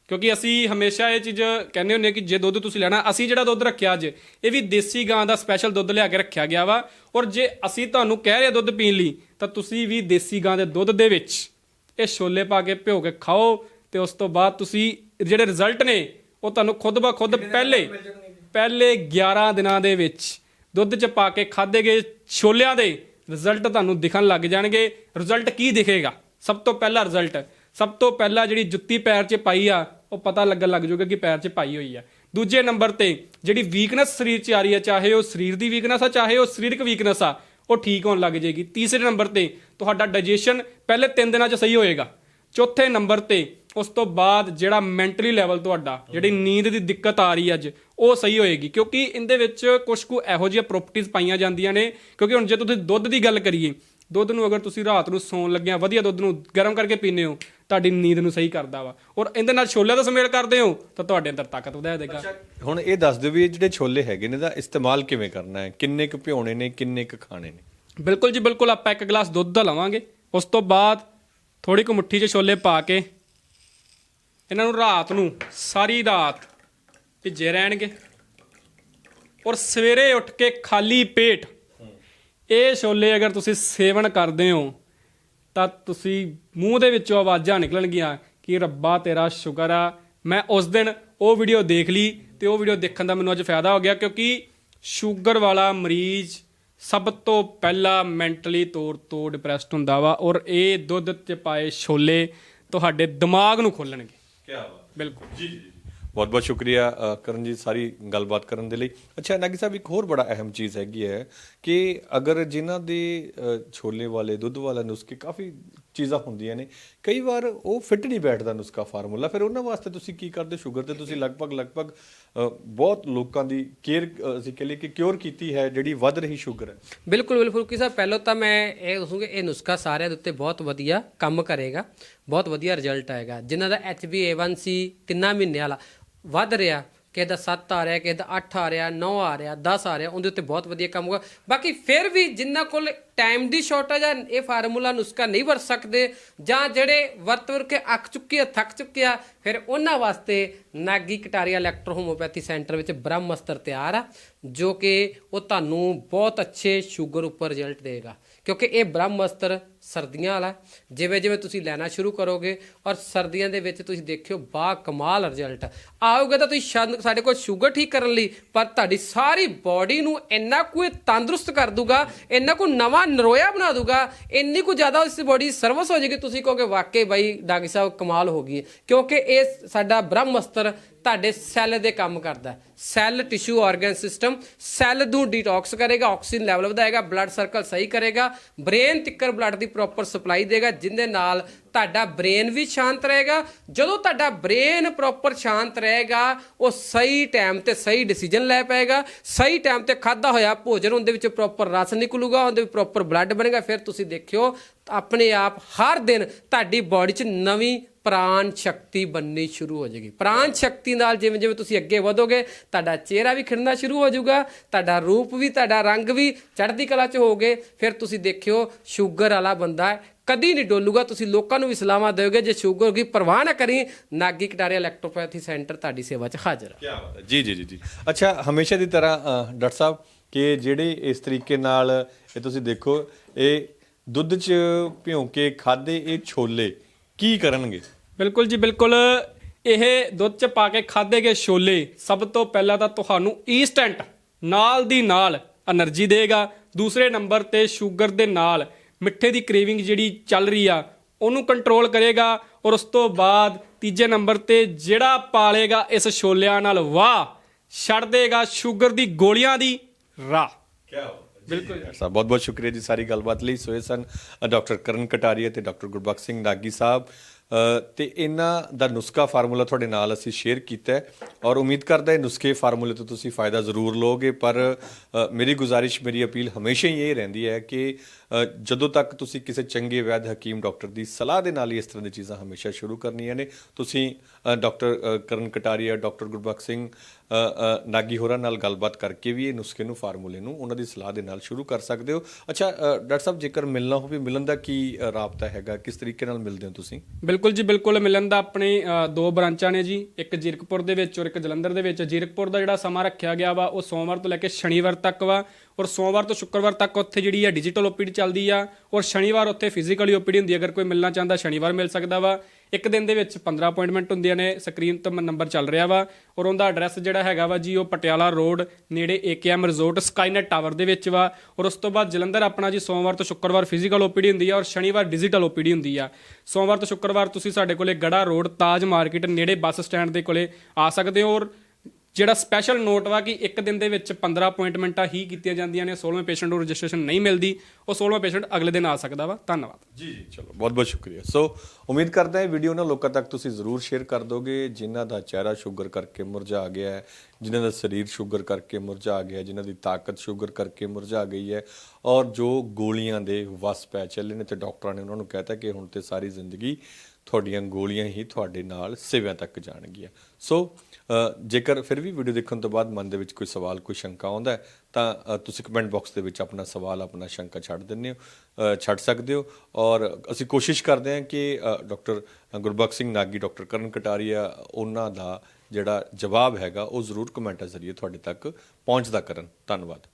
ਕਿਉਂਕਿ ਅਸੀਂ ਹਮੇਸ਼ਾ ਇਹ ਚੀਜ਼ ਕਹਿੰਦੇ ਹੁੰਦੇ ਕਿ ਜੇ ਦੁੱਧ ਤੁਸੀਂ ਲੈਣਾ ਅਸੀਂ ਜਿਹੜਾ ਦੁੱਧ ਰੱਖਿਆ ਅੱਜ ਇਹ ਵੀ ਦੇਸੀ ਗਾਂ ਦਾ ਸਪੈਸ਼ਲ ਦੁੱਧ ਲਿਆ ਕੇ ਰੱਖਿਆ ਗਿਆ ਵਾ ਔਰ ਜੇ ਅਸੀਂ ਤੁਹਾਨੂੰ ਕਹਿ ਰਹੇ ਦੁੱਧ ਪੀਣ ਲਈ ਤਾਂ ਤੁਸੀਂ ਵੀ ਦੇਸੀ ਗਾਂ ਦੇ ਦੁੱਧ ਦੇ ਵਿੱਚ ਇਹ ਛੋਲੇ ਪਾ ਕੇ ਭਿਓ ਕੇ ਖਾਓ ਤੇ ਉਸ ਤੋਂ ਬਾਅਦ ਤੁਸੀਂ ਜਿਹੜੇ ਰਿਜ਼ਲਟ ਨੇ ਉਹ ਤੁਹਾਨੂੰ ਖੁਦ ਬਾ ਖੁਦ ਪਹਿਲੇ ਪਹਿਲੇ 11 ਦਿਨਾਂ ਦੇ ਵਿੱਚ ਦੁੱਧ 'ਚ ਪਾ ਕੇ ਖਾਦੇ ਗਏ ਛੋਲਿਆਂ ਦੇ ਰਿਜ਼ਲਟ ਤੁਹਾਨੂੰ ਦਿਖਣ ਲੱਗ ਜਾਣਗੇ। ਰਿਜ਼ਲਟ ਕੀ ਦਿਖੇਗਾ? ਸਭ ਤੋਂ ਪਹਿਲਾ ਰਿਜ਼ਲਟ ਸਭ ਤੋਂ ਪਹਿਲਾਂ ਜਿਹੜੀ ਜੁੱਤੀ ਪੈਰ 'ਚ ਪਾਈ ਆ, ਉਹ ਪਤਾ ਲੱਗਣ ਲੱਗ ਜਾਊਗਾ ਕਿ ਪੈਰ 'ਚ ਪਾਈ ਹੋਈ ਆ। ਦੂਜੇ ਨੰਬਰ ਤੇ ਜਿਹੜੀ ਵੀਕਨੈਸ ਸਰੀਰ 'ਚ ਆ ਰਹੀ ਹੈ ਚਾਹੇ ਉਹ ਸਰੀਰ ਦੀ ਵੀਕਨੈਸ ਆ, ਚਾਹੇ ਉਹ ਸਰੀਰਕ ਵੀਕਨੈਸ ਆ, ਉਹ ਠੀਕ ਹੋਣ ਲੱਗ ਜਾਏਗੀ। ਤੀਸਰੇ ਨੰਬਰ ਤੇ ਤੁਹਾਡਾ ਡਾਈਜੈਸ਼ਨ ਪਹਿਲੇ 3 ਦਿਨਾਂ 'ਚ ਸਹੀ ਹੋਏਗਾ। ਚੌਥੇ ਨੰਬਰ ਤੇ ਉਸ ਤੋਂ ਬਾਅਦ ਜਿਹੜਾ ਮੈਂਟਲੀ ਲੈਵਲ ਤੁਹਾਡਾ ਜਿਹੜੀ ਨੀਂਦ ਦੀ ਦਿੱਕਤ ਆ ਰਹੀ ਅੱਜ ਉਹ ਸਹੀ ਹੋਏਗੀ। ਕਿਉਂਕਿ ਇਹਦੇ ਵਿੱਚ ਕੁਝ ਕੁ ਇਹੋ ਜਿਹੀਆਂ ਪ੍ਰੋਪਰਟੀਆਂ ਪਾਈਆਂ ਜਾਂਦੀਆਂ ਨੇ ਕਿਉਂਕਿ ਹੁਣ ਜੇ ਤੁਸੀਂ ਦੁੱਧ ਦੀ ਗੱਲ ਕਰੀਏ ਦੁੱਧ ਨੂੰ ਅਗਰ ਤੁਸੀਂ ਰਾਤ ਨੂੰ ਸੌਣ ਲੱਗਿਆ ਵਧੀਆ ਦੁੱਧ ਨੂੰ ਗਰਮ ਕਰਕੇ ਪੀਂਦੇ ਹੋ ਤੁਹਾਡੀ ਨੀਂਦ ਨੂੰ ਸਹੀ ਕਰਦਾ ਵਾ। ਔਰ ਇਹਦੇ ਨਾਲ ਛੋਲੇ ਦਾ ਸਮੇਲ ਕਰਦੇ ਹੋ ਤਾਂ ਤੁਹਾਡੇ ਅੰਦਰ ਤਾਕਤ ਵਧਾ ਦੇਗਾ। ਹੁਣ ਇਹ ਦੱਸ ਦਿਓ ਵੀ ਇਹ ਜਿਹੜੇ ਛੋਲੇ ਹੈਗੇ ਨੇ ਦਾ ਇਸਤੇਮਾਲ ਕਿਵੇਂ ਕਰਨਾ ਹੈ? ਕਿੰਨੇ ਕੁ ਭਿਉਣੇ ਨੇ ਕਿੰਨੇ ਕੁ ਖਾਣੇ ਨੇ? ਬਿਲਕੁਲ ਜੀ ਬਿਲਕੁਲ ਆਪਾਂ ਇੱਕ ਗਲਾਸ ਦੁੱਧ ਦਾ ਲਵਾਂਗੇ। ਉਸ ਤੋਂ ਬਾਅਦ ਥੋੜੀ ਕੁ ਮੁੱਠੀ 'ਚ ਛੋਲੇ ਪਾ ਕੇ ਇਹਨਾਂ ਨੂੰ ਰਾਤ ਨੂੰ ਸਾਰੀ ਰਾਤ ਭਿੱਜੇ ਰਹਿਣਗੇ। ਔਰ ਸਵੇਰੇ ਉੱਠ ਕੇ ਖਾਲੀ ਪੇਟ ਇਹ ਛੋਲੇ ਅਗਰ ਤੁਸੀਂ ਸੇਵਨ ਕਰਦੇ ਹੋ, ਤਾਂ ਤੁਸੀਂ ਮੂੰਹ ਦੇ ਵਿੱਚੋਂ ਆਵਾਜ਼ਾਂ ਨਿਕਲਣਗੀਆਂ ਕਿ ਰੱਬਾ ਤੇਰਾ ਸ਼ੁਕਰ ਆ। ਮੈਂ ਉਸ ਦਿਨ ਉਹ ਵੀਡੀਓ ਦੇਖ ਲਈ ਤੇ ਉਹ ਵੀਡੀਓ ਦੇਖਣ ਦਾ ਮੈਨੂੰ ਅੱਜ ਫਾਇਦਾ ਹੋ ਗਿਆ ਕਿਉਂਕਿ ਸ਼ੂਗਰ ਵਾਲਾ ਮਰੀਜ਼ ਸਭ ਤੋਂ ਪਹਿਲਾਂ ਮੈਂਟਲੀ ਤੌਰ ਤੋਂ ਡਿਪਰੈਸਡ ਹੁੰਦਾ ਵਾ ਔਰ ਇਹ ਦੁੱਧ 'ਚ ਪਾਏ ਛੋਲੇ ਤੁਹਾਡੇ ਦਿਮਾਗ ਨੂੰ ਖੋਲਣਗੇ। ਕੀ ਬਾਤ। ਬਿਲਕੁਲ। ਜੀ ਜੀ ਬਹੁਤ ਬਹੁਤ ਸ਼ੁਕਰੀਆ ਕਰਨ ਜੀ ਸਾਰੀ ਗੱਲਬਾਤ ਕਰਨ ਦੇ ਲਈ। ਅੱਛਾ ਨਾਗੀ ਸਾਹਿਬ ਇੱਕ ਹੋਰ ਬੜਾ ਅਹਿਮ ਚੀਜ਼ ਹੈਗੀ ਹੈ ਕਿ ਅਗਰ ਜਿਨ੍ਹਾਂ ਦੇ ਛੋਲੇ ਵਾਲੇ, ਦੁੱਧ ਵਾਲਾ ਨੁਸਖੇ ਕਾਫੀ ਚੀਜ਼ਾਂ ਹੁੰਦੀਆਂ ਨੇ, ਕਈ ਵਾਰ ਉਹ ਫਿੱਟ ਨਹੀਂ ਬੈਠਦਾ ਨੁਸਖਾ ਫਾਰਮੂਲਾ। ਫਿਰ ਉਹਨਾਂ ਵਾਸਤੇ ਤੁਸੀਂ ਕੀ ਕਰਦੇ? ਸ਼ੂਗਰ ਤੇ ਤੁਸੀਂ ਲਗਭਗ ਲਗਭਗ ਬਹੁਤ ਲੋਕਾਂ ਦੀ ਕੇਅਰ ਅਸੀਂ ਕਹ ਲਈਏ ਕਿ ਕਿਉਰ ਕੀਤੀ ਹੈ, ਜਿਹੜੀ ਵੱਧ ਰਹੀ ਸ਼ੂਗਰ ਹੈ। ਬਿਲਕੁਲ ਬਿਲਕੁਲ। ਕਿ ਸਾਹਿਬ ਪਹਿਲਾਂ ਤਾਂ ਮੈਂ ਇਹ ਦੱਸੂਗਾ, ਇਹ ਨੁਸਖਾ ਸਾਰਿਆਂ ਦੇ ਉੱਤੇ ਬਹੁਤ ਵਧੀਆ ਕੰਮ ਕਰੇਗਾ। ਬਹੁਤ ਵਧੀਆ ਰਿਜ਼ਲਟ ਆਏਗਾ। ਜਿਨ੍ਹਾਂ ਦਾ HbA1c ਤਿੰਨਾਂ ਮਹੀਨਿਆਂ ਵਾਲਾ ਵੱਧ ਰਿਹਾ ਕਿਸੇ ਦਾ 7 ਆ ਰਿਹਾ ਕਿਸੇ ਦਾ 8 ਆ ਰਿਹਾ 9 ਆ ਰਿਹਾ 10 ਆ ਰਿਹਾ, ਉਹਦੇ ਉੱਤੇ ਬਹੁਤ ਵਧੀਆ ਕੰਮ ਹੋਊਗਾ। ਬਾਕੀ ਫਿਰ ਵੀ ਜਿਨ੍ਹਾਂ ਕੋਲ ਟਾਈਮ ਦੀ ਸ਼ਾਰਟੇਜ ਆ, ਇਹ ਫਾਰਮੂਲਾ ਨੁਸਖਾ ਨਹੀਂ ਵਰਤ ਸਕਦੇ। ਜਾਂ ਜਿਹੜੇ ਵਰਤ ਵਰ ਕੇ ਅੱਕ ਚੁੱਕੇ ਆ, ਥੱਕ ਚੁੱਕੇ ਆ, ਫਿਰ ਉਹਨਾਂ ਵਾਸਤੇ ਨਾਗੀ ਕਟਾਰੀਆ ਇਲੈਕਟ੍ਰੋਹੋਮੋਪੈਥੀ ਸੈਂਟਰ ਵਿੱਚ ਬ੍ਰਹਮ ਅਸਤਰ ਤਿਆਰ ਆ, ਜੋ ਕਿ ਉਹ ਤੁਹਾਨੂੰ ਬਹੁਤ ਅੱਛੇ ਸ਼ੂਗਰ ਉੱਪਰ ਰਿਜ਼ਲਟ ਦੇਗਾ। ਕਿਉਂਕਿ ਇਹ ਬ੍ਰਹਮ ਅਸਤਰ ਸਰਦੀਆਂ ਵਾਲਾ ਜਿਵੇਂ ਜਿਵੇਂ ਤੁਸੀਂ ਲੈਣਾ ਸ਼ੁਰੂ ਕਰੋਗੇ ਔਰ ਸਰਦੀਆਂ ਦੇ ਵਿੱਚ ਤੁਸੀਂ ਦੇਖਿਓ, ਬਾ ਕਮਾਲ ਰਿਜ਼ਲਟ। ਆਓਗੇ ਤਾਂ ਤੁਸੀਂ ਸ਼ਾਇਦ ਸਾਡੇ ਕੋਲ ਸ਼ੂਗਰ ਠੀਕ ਕਰਨ ਲਈ, ਪਰ ਤੁਹਾਡੀ ਸਾਰੀ ਬਾਡੀ ਨੂੰ ਇੰਨਾ ਕੁ ਤੰਦਰੁਸਤ ਕਰ ਦੂਗਾ, ਇੰਨਾ ਕੁ ਨਵਾਂ ਨਰੋਇਆ ਬਣਾ ਦੂਗਾ, ਇੰਨੀ ਕੁ ਜ਼ਿਆਦਾ ਉਸ ਬੋਡੀ ਸਰਵਿਸ ਹੋ ਜਾਏਗੀ, ਤੁਸੀਂ ਕਹੋਗੇ ਵਾਕਈ ਬਾਈ ਡਾਕਟਰ ਸਾਹਿਬ ਕਮਾਲ ਹੋ ਗਈ ਕਿਉਂਕਿ ਇਹ ਸਾਡਾ ਬ੍ਰਹਮਸਤਰ ਤੁਹਾਡੇ ਸੈੱਲ ਦੇ ਕੰਮ ਕਰਦਾ cell tissue organ system cell ਨੂੰ ਡੀਟੌਕਸ ਕਰੇਗਾ ਆਕਸੀਜਨ ਲੈਵਲ ਵਧਾਏਗਾ ਬਲੱਡ ਸਰਕਲ ਸਹੀ ਕਰੇਗਾ ਬ੍ਰੇਨ ਤਿੱਕਰ ਬਲੱਡ ਦੀ ਪ੍ਰੋਪਰ ਸਪਲਾਈ ਦੇਗਾ, ਜਿੰਦੇ ਨਾਲ ਤੁਹਾਡਾ ਬ੍ਰੇਨ ਵੀ ਸ਼ਾਂਤ ਰਹੇਗਾ। ਜਦੋਂ ਤੁਹਾਡਾ ਬ੍ਰੇਨ ਪ੍ਰੋਪਰ ਸ਼ਾਂਤ ਰਹੇਗਾ, ਉਹ ਸਹੀ ਟਾਈਮ ਤੇ ਸਹੀ ਡਿਸੀਜਨ ਲੈ ਪਾਏਗਾ, ਸਹੀ ਟਾਈਮ ਤੇ ਖਾਦਾ ਹੋਇਆ ਭੋਜਨ, ਉਹਦੇ ਵਿੱਚ ਪ੍ਰੋਪਰ ਰਸ ਨਿਕਲੂਗਾ, ਉਹਦੇ ਵਿੱਚ ਪ੍ਰੋਪਰ ਬਲੱਡ ਬਣੇਗਾ। ਫਿਰ ਤੁਸੀਂ ਦੇਖਿਓ, ਆਪਣੇ ਆਪ ਹਰ ਦਿਨ ਤੁਹਾਡੀ ਬਾਡੀ 'ਚ ਨਵੀਂ ਪ੍ਰਾਣ ਸ਼ਕਤੀ ਬੰਨੀ ਸ਼ੁਰੂ ਹੋ ਜਾਏਗੀ। ਪ੍ਰਾਣ ਸ਼ਕਤੀ ਨਾਲ ਜਿਵੇਂ ਜਿਵੇਂ ਤੁਸੀਂ ਅੱਗੇ ਵਧੋਗੇ, ਤੁਹਾਡਾ ਚਿਹਰਾ ਵੀ ਖਿੜਨਾ ਸ਼ੁਰੂ ਹੋ ਜਾਊਗਾ, ਤੁਹਾਡਾ ਰੂਪ ਵੀ, ਤੁਹਾਡਾ ਰੰਗ ਵੀ ਚੜ੍ਹਦੀ ਕਲਾ 'ਚ ਹੋਗੇ ਫਿਰ ਤੁਸੀਂ ਦੇਖਿਓ, ਸ਼ੂਗਰ ਵਾਲਾ ਬੰਦਾ ਹੈ, ਕਦੀ ਨਹੀਂ ਡੋਲੂਗਾ। ਤੁਸੀਂ ਲੋਕਾਂ ਨੂੰ ਵੀ ਸਲਾਹਾਂ ਦਿਓਗੇ, ਜੇ ਸ਼ੂਗਰ ਦੀ ਪਰਵਾਹ ਨਾ ਕਰੀ, ਨਾਗੀ ਕਟਾਰੀਆ ਇਲੈਕਟ੍ਰੋਪੈਥੀ ਸੈਂਟਰ ਤੁਹਾਡੀ ਸੇਵਾ 'ਚ ਹਾਜ਼ਰ ਹੈ। ਕੀ ਬਾਤ ਹੈ। ਜੀ ਜੀ ਜੀ ਜੀ। ਅੱਛਾ, ਹਮੇਸ਼ਾ ਦੀ ਤਰ੍ਹਾਂ ਡਾਕਟਰ ਸਾਹਿਬ, ਕਿ ਜਿਹੜੇ ਇਸ ਤਰੀਕੇ ਨਾਲ ਇਹ ਤੁਸੀਂ ਦੇਖੋ, ਇਹ ਦੁੱਧ 'ਚ ਭਿਉਂ ਕੇ ਖਾਦੇ, ਇਹ ਛੋਲੇ, ਕੀ ਕਰਨਗੇ? ਬਿਲਕੁਲ ਜੀ ਬਿਲਕੁਲ। ਇਹ ਦੁੱਧ 'ਚ ਪਾ ਕੇ ਖਾਦੇ ਗਏ ਛੋਲੇ ਸਭ ਤੋਂ ਪਹਿਲਾਂ ਤਾਂ ਤੁਹਾਨੂੰ ਈਸਟੈਂਟ ਨਾਲ ਦੀ ਨਾਲ એનર્ਜੀ ਦੇਗਾ। ਦੂਸਰੇ ਨੰਬਰ ਤੇ 슈ਗਰ ਦੇ ਨਾਲ ਮਿੱਠੇ ਦੀ ਕ੍ਰੇਵਿੰਗ ਜਿਹੜੀ ਚੱਲ ਰਹੀ ਆ ਉਹਨੂੰ ਕੰਟਰੋਲ ਕਰੇਗਾ ਔਰ ਉਸ ਤੋਂ ਬਾਅਦ ਤੀਜੇ ਨੰਬਰ ਤੇ ਜਿਹੜਾ ਪਾਲੇਗਾ ਇਸ ਛੋਲਿਆਂ ਨਾਲ ਵਾਹ ਛੱਡ ਦੇਗਾ 슈ਗਰ ਦੀ ਗੋਲੀਆਂ ਦੀ ਰਾਹ। ਕੀ ਬਿਲਕੁਲ ਸਾਹਿਬ ਬਹੁਤ ਬਹੁਤ ਸ਼ੁਕਰੀਆ ਜੀ ਸਾਰੀ ਗੱਲਬਾਤ ਲਈ। ਸੋਏ ਸਨ ਡਾਕਟਰ ਕਰਨ ਕਟਾਰੀਆ ਤੇ ਡਾਕਟਰ ਗੁਰਬਖਸ਼ ਸਿੰਘ ਨਾਗੀ ਸਾਹਿਬ। ਤੇ ਇਹਨਾਂ ਦਾ ਨੁਸਖਾ ਫਾਰਮੂਲਾ ਤੁਹਾਡੇ ਨਾਲ ਅਸੀਂ ਸ਼ੇਅਰ ਕੀਤਾ ਹੈ ਔਰ ਉਮੀਦ ਕਰਦਾ ਇਹ ਨੁਸਖੇ ਫਾਰਮੂਲੇ ਤੋਂ ਤੁਸੀਂ ਫਾਇਦਾ ਜ਼ਰੂਰ ਲਓਗੇ ਪਰ ਮੇਰੀ ਗੁਜ਼ਾਰਿਸ਼ ਮੇਰੀ ਅਪੀਲ ਹਮੇਸ਼ਾ ਹੀ ਇਹ ਰਹਿੰਦੀ ਹੈ ਕਿ ਜਦੋਂ ਤੱਕ ਤੁਸੀਂ ਕਿਸੇ ਚੰਗੇ ਵੈਦ ਹਕੀਮ ਡਾਕਟਰ ਦੀ ਸਲਾਹ ਦੇ ਨਾਲ ਹੀ ਇਸ ਤਰ੍ਹਾਂ ਦੀ ਚੀਜ਼ਾਂ ਹਮੇਸ਼ਾ ਸ਼ੁਰੂ ਕਰਨੀਆਂ ਨੇ ਤੁਸੀਂ ਅ, ਡਾਕਟਰ ਕਰਨ ਕਟਾਰੀਆ ਡਾਕਟਰ ਗੁਰਬਖਸ਼ ਸਿੰਘ ਨਾਗੀ ਹੋਰਾਂ ਨਾਲ ਗੱਲਬਾਤ ਕਰਕੇ ਵੀ ਇਹ ਨੁਸਖੇ ਨੂੰ ਫਾਰਮੂਲੇ ਨੂੰ ਉਹਨਾਂ ਦੀ ਸਲਾਹ ਦੇ ਨਾਲ ਸ਼ੁਰੂ ਕਰ ਸਕਦੇ ਹੋ। ਅੱਛਾ ਡਾਕਟਰ ਸਾਹਿਬ ਜੇਕਰ ਮਿਲਣਾ ਹੋਵੇ ਮਿਲਣ ਦਾ ਕੀ ਰਾਬਤਾ ਹੈਗਾ? ਕਿਸ ਤਰੀਕੇ ਨਾਲ ਮਿਲਦੇ ਹੋ ਤੁਸੀਂ? ਬਿਲਕੁਲ ਜੀ, ਬਿਲਕੁਲ ਮਿਲਣ ਦਾ ਆਪਣੇ ਦੋ ਬ੍ਰਾਂਚਾਂ ਨੇ ਜੀ, ਇੱਕ ਜੀਰਕਪੁਰ ਦੇ ਵਿੱਚ ਔਰ ਇੱਕ ਜਲੰਧਰ ਦੇ ਵਿੱਚ। ਜੀਰਕਪੁਰ ਦਾ ਜਿਹੜਾ ਸਮਾਂ ਰੱਖਿਆ ਗਿਆ ਵਾ, ਉਹ ਸੋਮਵਾਰ ਤੋਂ ਲੈ ਕੇ ਸ਼ਨੀਵਾਰ ਤੱਕ ਵਾ ਔਰ ਸੋਮਵਾਰ ਤੋਂ ਸ਼ੁੱਕਰਵਾਰ ਤੱਕ ਉੱਥੇ ਜਿਹੜੀ ਆ ਡਿਜੀਟਲ ਓਪੀਡੀ ਚੱਲਦੀ ਆ ਔਰ ਸ਼ਨੀਵਾਰ ਉੱਥੇ ਫਿਜ਼ੀਕਲੀ ਓਪੀਡੀ ਹੁੰਦੀ ਅਗਰ ਕੋਈ ਮਿਲਣਾ ਚਾਹੁੰਦਾ, ਸ਼ਨੀਵਾਰ ਮਿਲ ਸਕਦਾ ਵਾ। ਇੱਕ ਦਿਨ ਦੇ ਵਿੱਚ 15 ਅਪਾਇੰਟਮੈਂਟ ਹੁੰਦੀਆਂ ਨੇ ਸਕਰੀਨ ਤੋਂ ਨੰਬਰ ਚੱਲ ਰਿਹਾ ਵਾ। ਔਰ ਉਹਦਾ ਐਡਰੈਸ ਜਿਹੜਾ ਹੈਗਾ ਵਾ ਜੀ, ਉਹ ਪਟਿਆਲਾ ਰੋਡ ਨੇੜੇ ਏਕੇਐਮ ਰਿਜ਼ੋਰਟ ਸਕਾਈਨੈਟ ਟਾਵਰ ਦੇ ਵਿੱਚ ਵਾ। ਔਰ ਉਸ ਤੋਂ ਬਾਅਦ ਜਲੰਧਰ ਆਪਣਾ ਜੀ, ਸੋਮਵਾਰ ਤੋਂ ਸ਼ੁੱਕਰਵਾਰ ਫਿਜ਼ੀਕਲ ਓਪੀਡੀ ਹੁੰਦੀ ਆ ਔਰ ਸ਼ਨੀਵਾਰ ਡਿਜੀਟਲ ਓਪੀਡੀ ਹੁੰਦੀ ਆ। ਸੋਮਵਾਰ ਤੋਂ ਸ਼ੁੱਕਰਵਾਰ ਤੁਸੀਂ ਸਾਡੇ ਕੋਲੇ ਗੜਾ ਰੋਡ ਤਾਜ ਮਾਰਕੀਟ ਨੇੜੇ ਬੱਸ ਸਟੈਂਡ ਦੇ ਕੋਲੇ ਆ ਸਕਦੇ ਹੋ ਔਰ ਜਿਹੜਾ ਸਪੈਸ਼ਲ ਨੋਟ ਵਾ ਕਿ ਇੱਕ ਦਿਨ ਦੇ ਵਿੱਚ 15 ਅਪਾਇੰਟਮੈਂਟਾਂ ਹੀ ਕੀਤੀਆਂ ਜਾਂਦੀਆਂ ਨੇ 16ਵੇਂ ਪੇਸ਼ੈਂਟ ਨੂੰ ਰਜਿਸਟ੍ਰੇਸ਼ਨ ਨਹੀਂ ਮਿਲਦੀ ਉਹ 16ਵਾਂ ਪੇਸ਼ੈਂਟ ਅਗਲੇ ਦਿਨ ਆ ਸਕਦਾ ਵਾ। ਧੰਨਵਾਦ। ਜੀ ਜੀ ਚਲੋ ਬਹੁਤ ਬਹੁਤ ਸ਼ੁਕਰੀਆ। ਸੋ ਉਮੀਦ ਕਰਦਾ ਹਾਂ ਵੀਡੀਓ ਨਾ ਲੋਕਾਂ ਤੱਕ ਤੁਸੀਂ ਜ਼ਰੂਰ ਸ਼ੇਅਰ ਕਰ ਦੋਗੇ ਜਿਨ੍ਹਾਂ ਦਾ ਚਿਹਰਾ ਸ਼ੂਗਰ ਕਰਕੇ ਮੁਰਝਾ ਗਿਆ ਹੈ ਜਿਨ੍ਹਾਂ ਦਾ ਸਰੀਰ ਸ਼ੂਗਰ ਕਰਕੇ ਮੁਰਝਾ ਗਿਆ ਹੈ, ਜਿਨ੍ਹਾਂ ਦੀ ਤਾਕਤ ਸ਼ੂਗਰ ਕਰਕੇ ਮੁਰਝਾ ਗਈ ਹੈ ਔਰ ਜੋ ਗੋਲੀਆਂ ਦੇ ਵਸ ਪੈ ਚੱਲੇ ਨੇ ਤੇ ਡਾਕਟਰਾਂ ਨੇ ਉਹਨਾਂ ਨੂੰ ਕਹਿਤਾ ਕਿ ਹੁਣ ਤੇ ਸਾਰੀ ਜ਼ਿੰਦਗੀ ਤੁਹਾਡੀਆਂ ਗੋਲੀਆਂ ਹੀ ਤੁਹਾਡੇ ਨਾਲ ਸਿਵਿਆਂ ਤੱਕ ਜਾਣਗੀਆਂ। ਸੋ ਜੇਕਰ ਫਿਰ ਵੀ ਵੀਡੀਓ ਦੇਖਣ ਤੋਂ ਬਾਅਦ ਮਨ ਦੇ ਵਿੱਚ ਕੋਈ ਸਵਾਲ ਕੋਈ ਸ਼ੰਕਾ ਆਉਂਦਾ ਤਾਂ ਤੁਸੀਂ ਕਮੈਂਟ ਬਾਕਸ ਦੇ ਵਿੱਚ ਆਪਣਾ ਸਵਾਲ ਆਪਣਾ ਸ਼ੰਕਾ ਛੱਡ ਦਿੰਦੇ ਹੋ ਛੱਡ ਸਕਦੇ ਹੋ ਔਰ ਅਸੀਂ ਕੋਸ਼ਿਸ਼ ਕਰਦੇ ਹਾਂ ਕਿ ਅ, ਡਾਕਟਰ ਗੁਰਬਖਸ਼ ਸਿੰਘ ਨਾਗੀ ਡਾਕਟਰ ਕਰਨ ਕਟਾਰੀਆ ਉਹਨਾਂ ਦਾ ਜਿਹੜਾ ਜਵਾਬ ਹੈਗਾ ਉਹ ਜ਼ਰੂਰ ਕਮੈਂਟਾਂ ਜ਼ਰੀਏ ਤੁਹਾਡੇ ਤੱਕ ਪਹੁੰਚਦਾ ਕਰਨ। ਧੰਨਵਾਦ।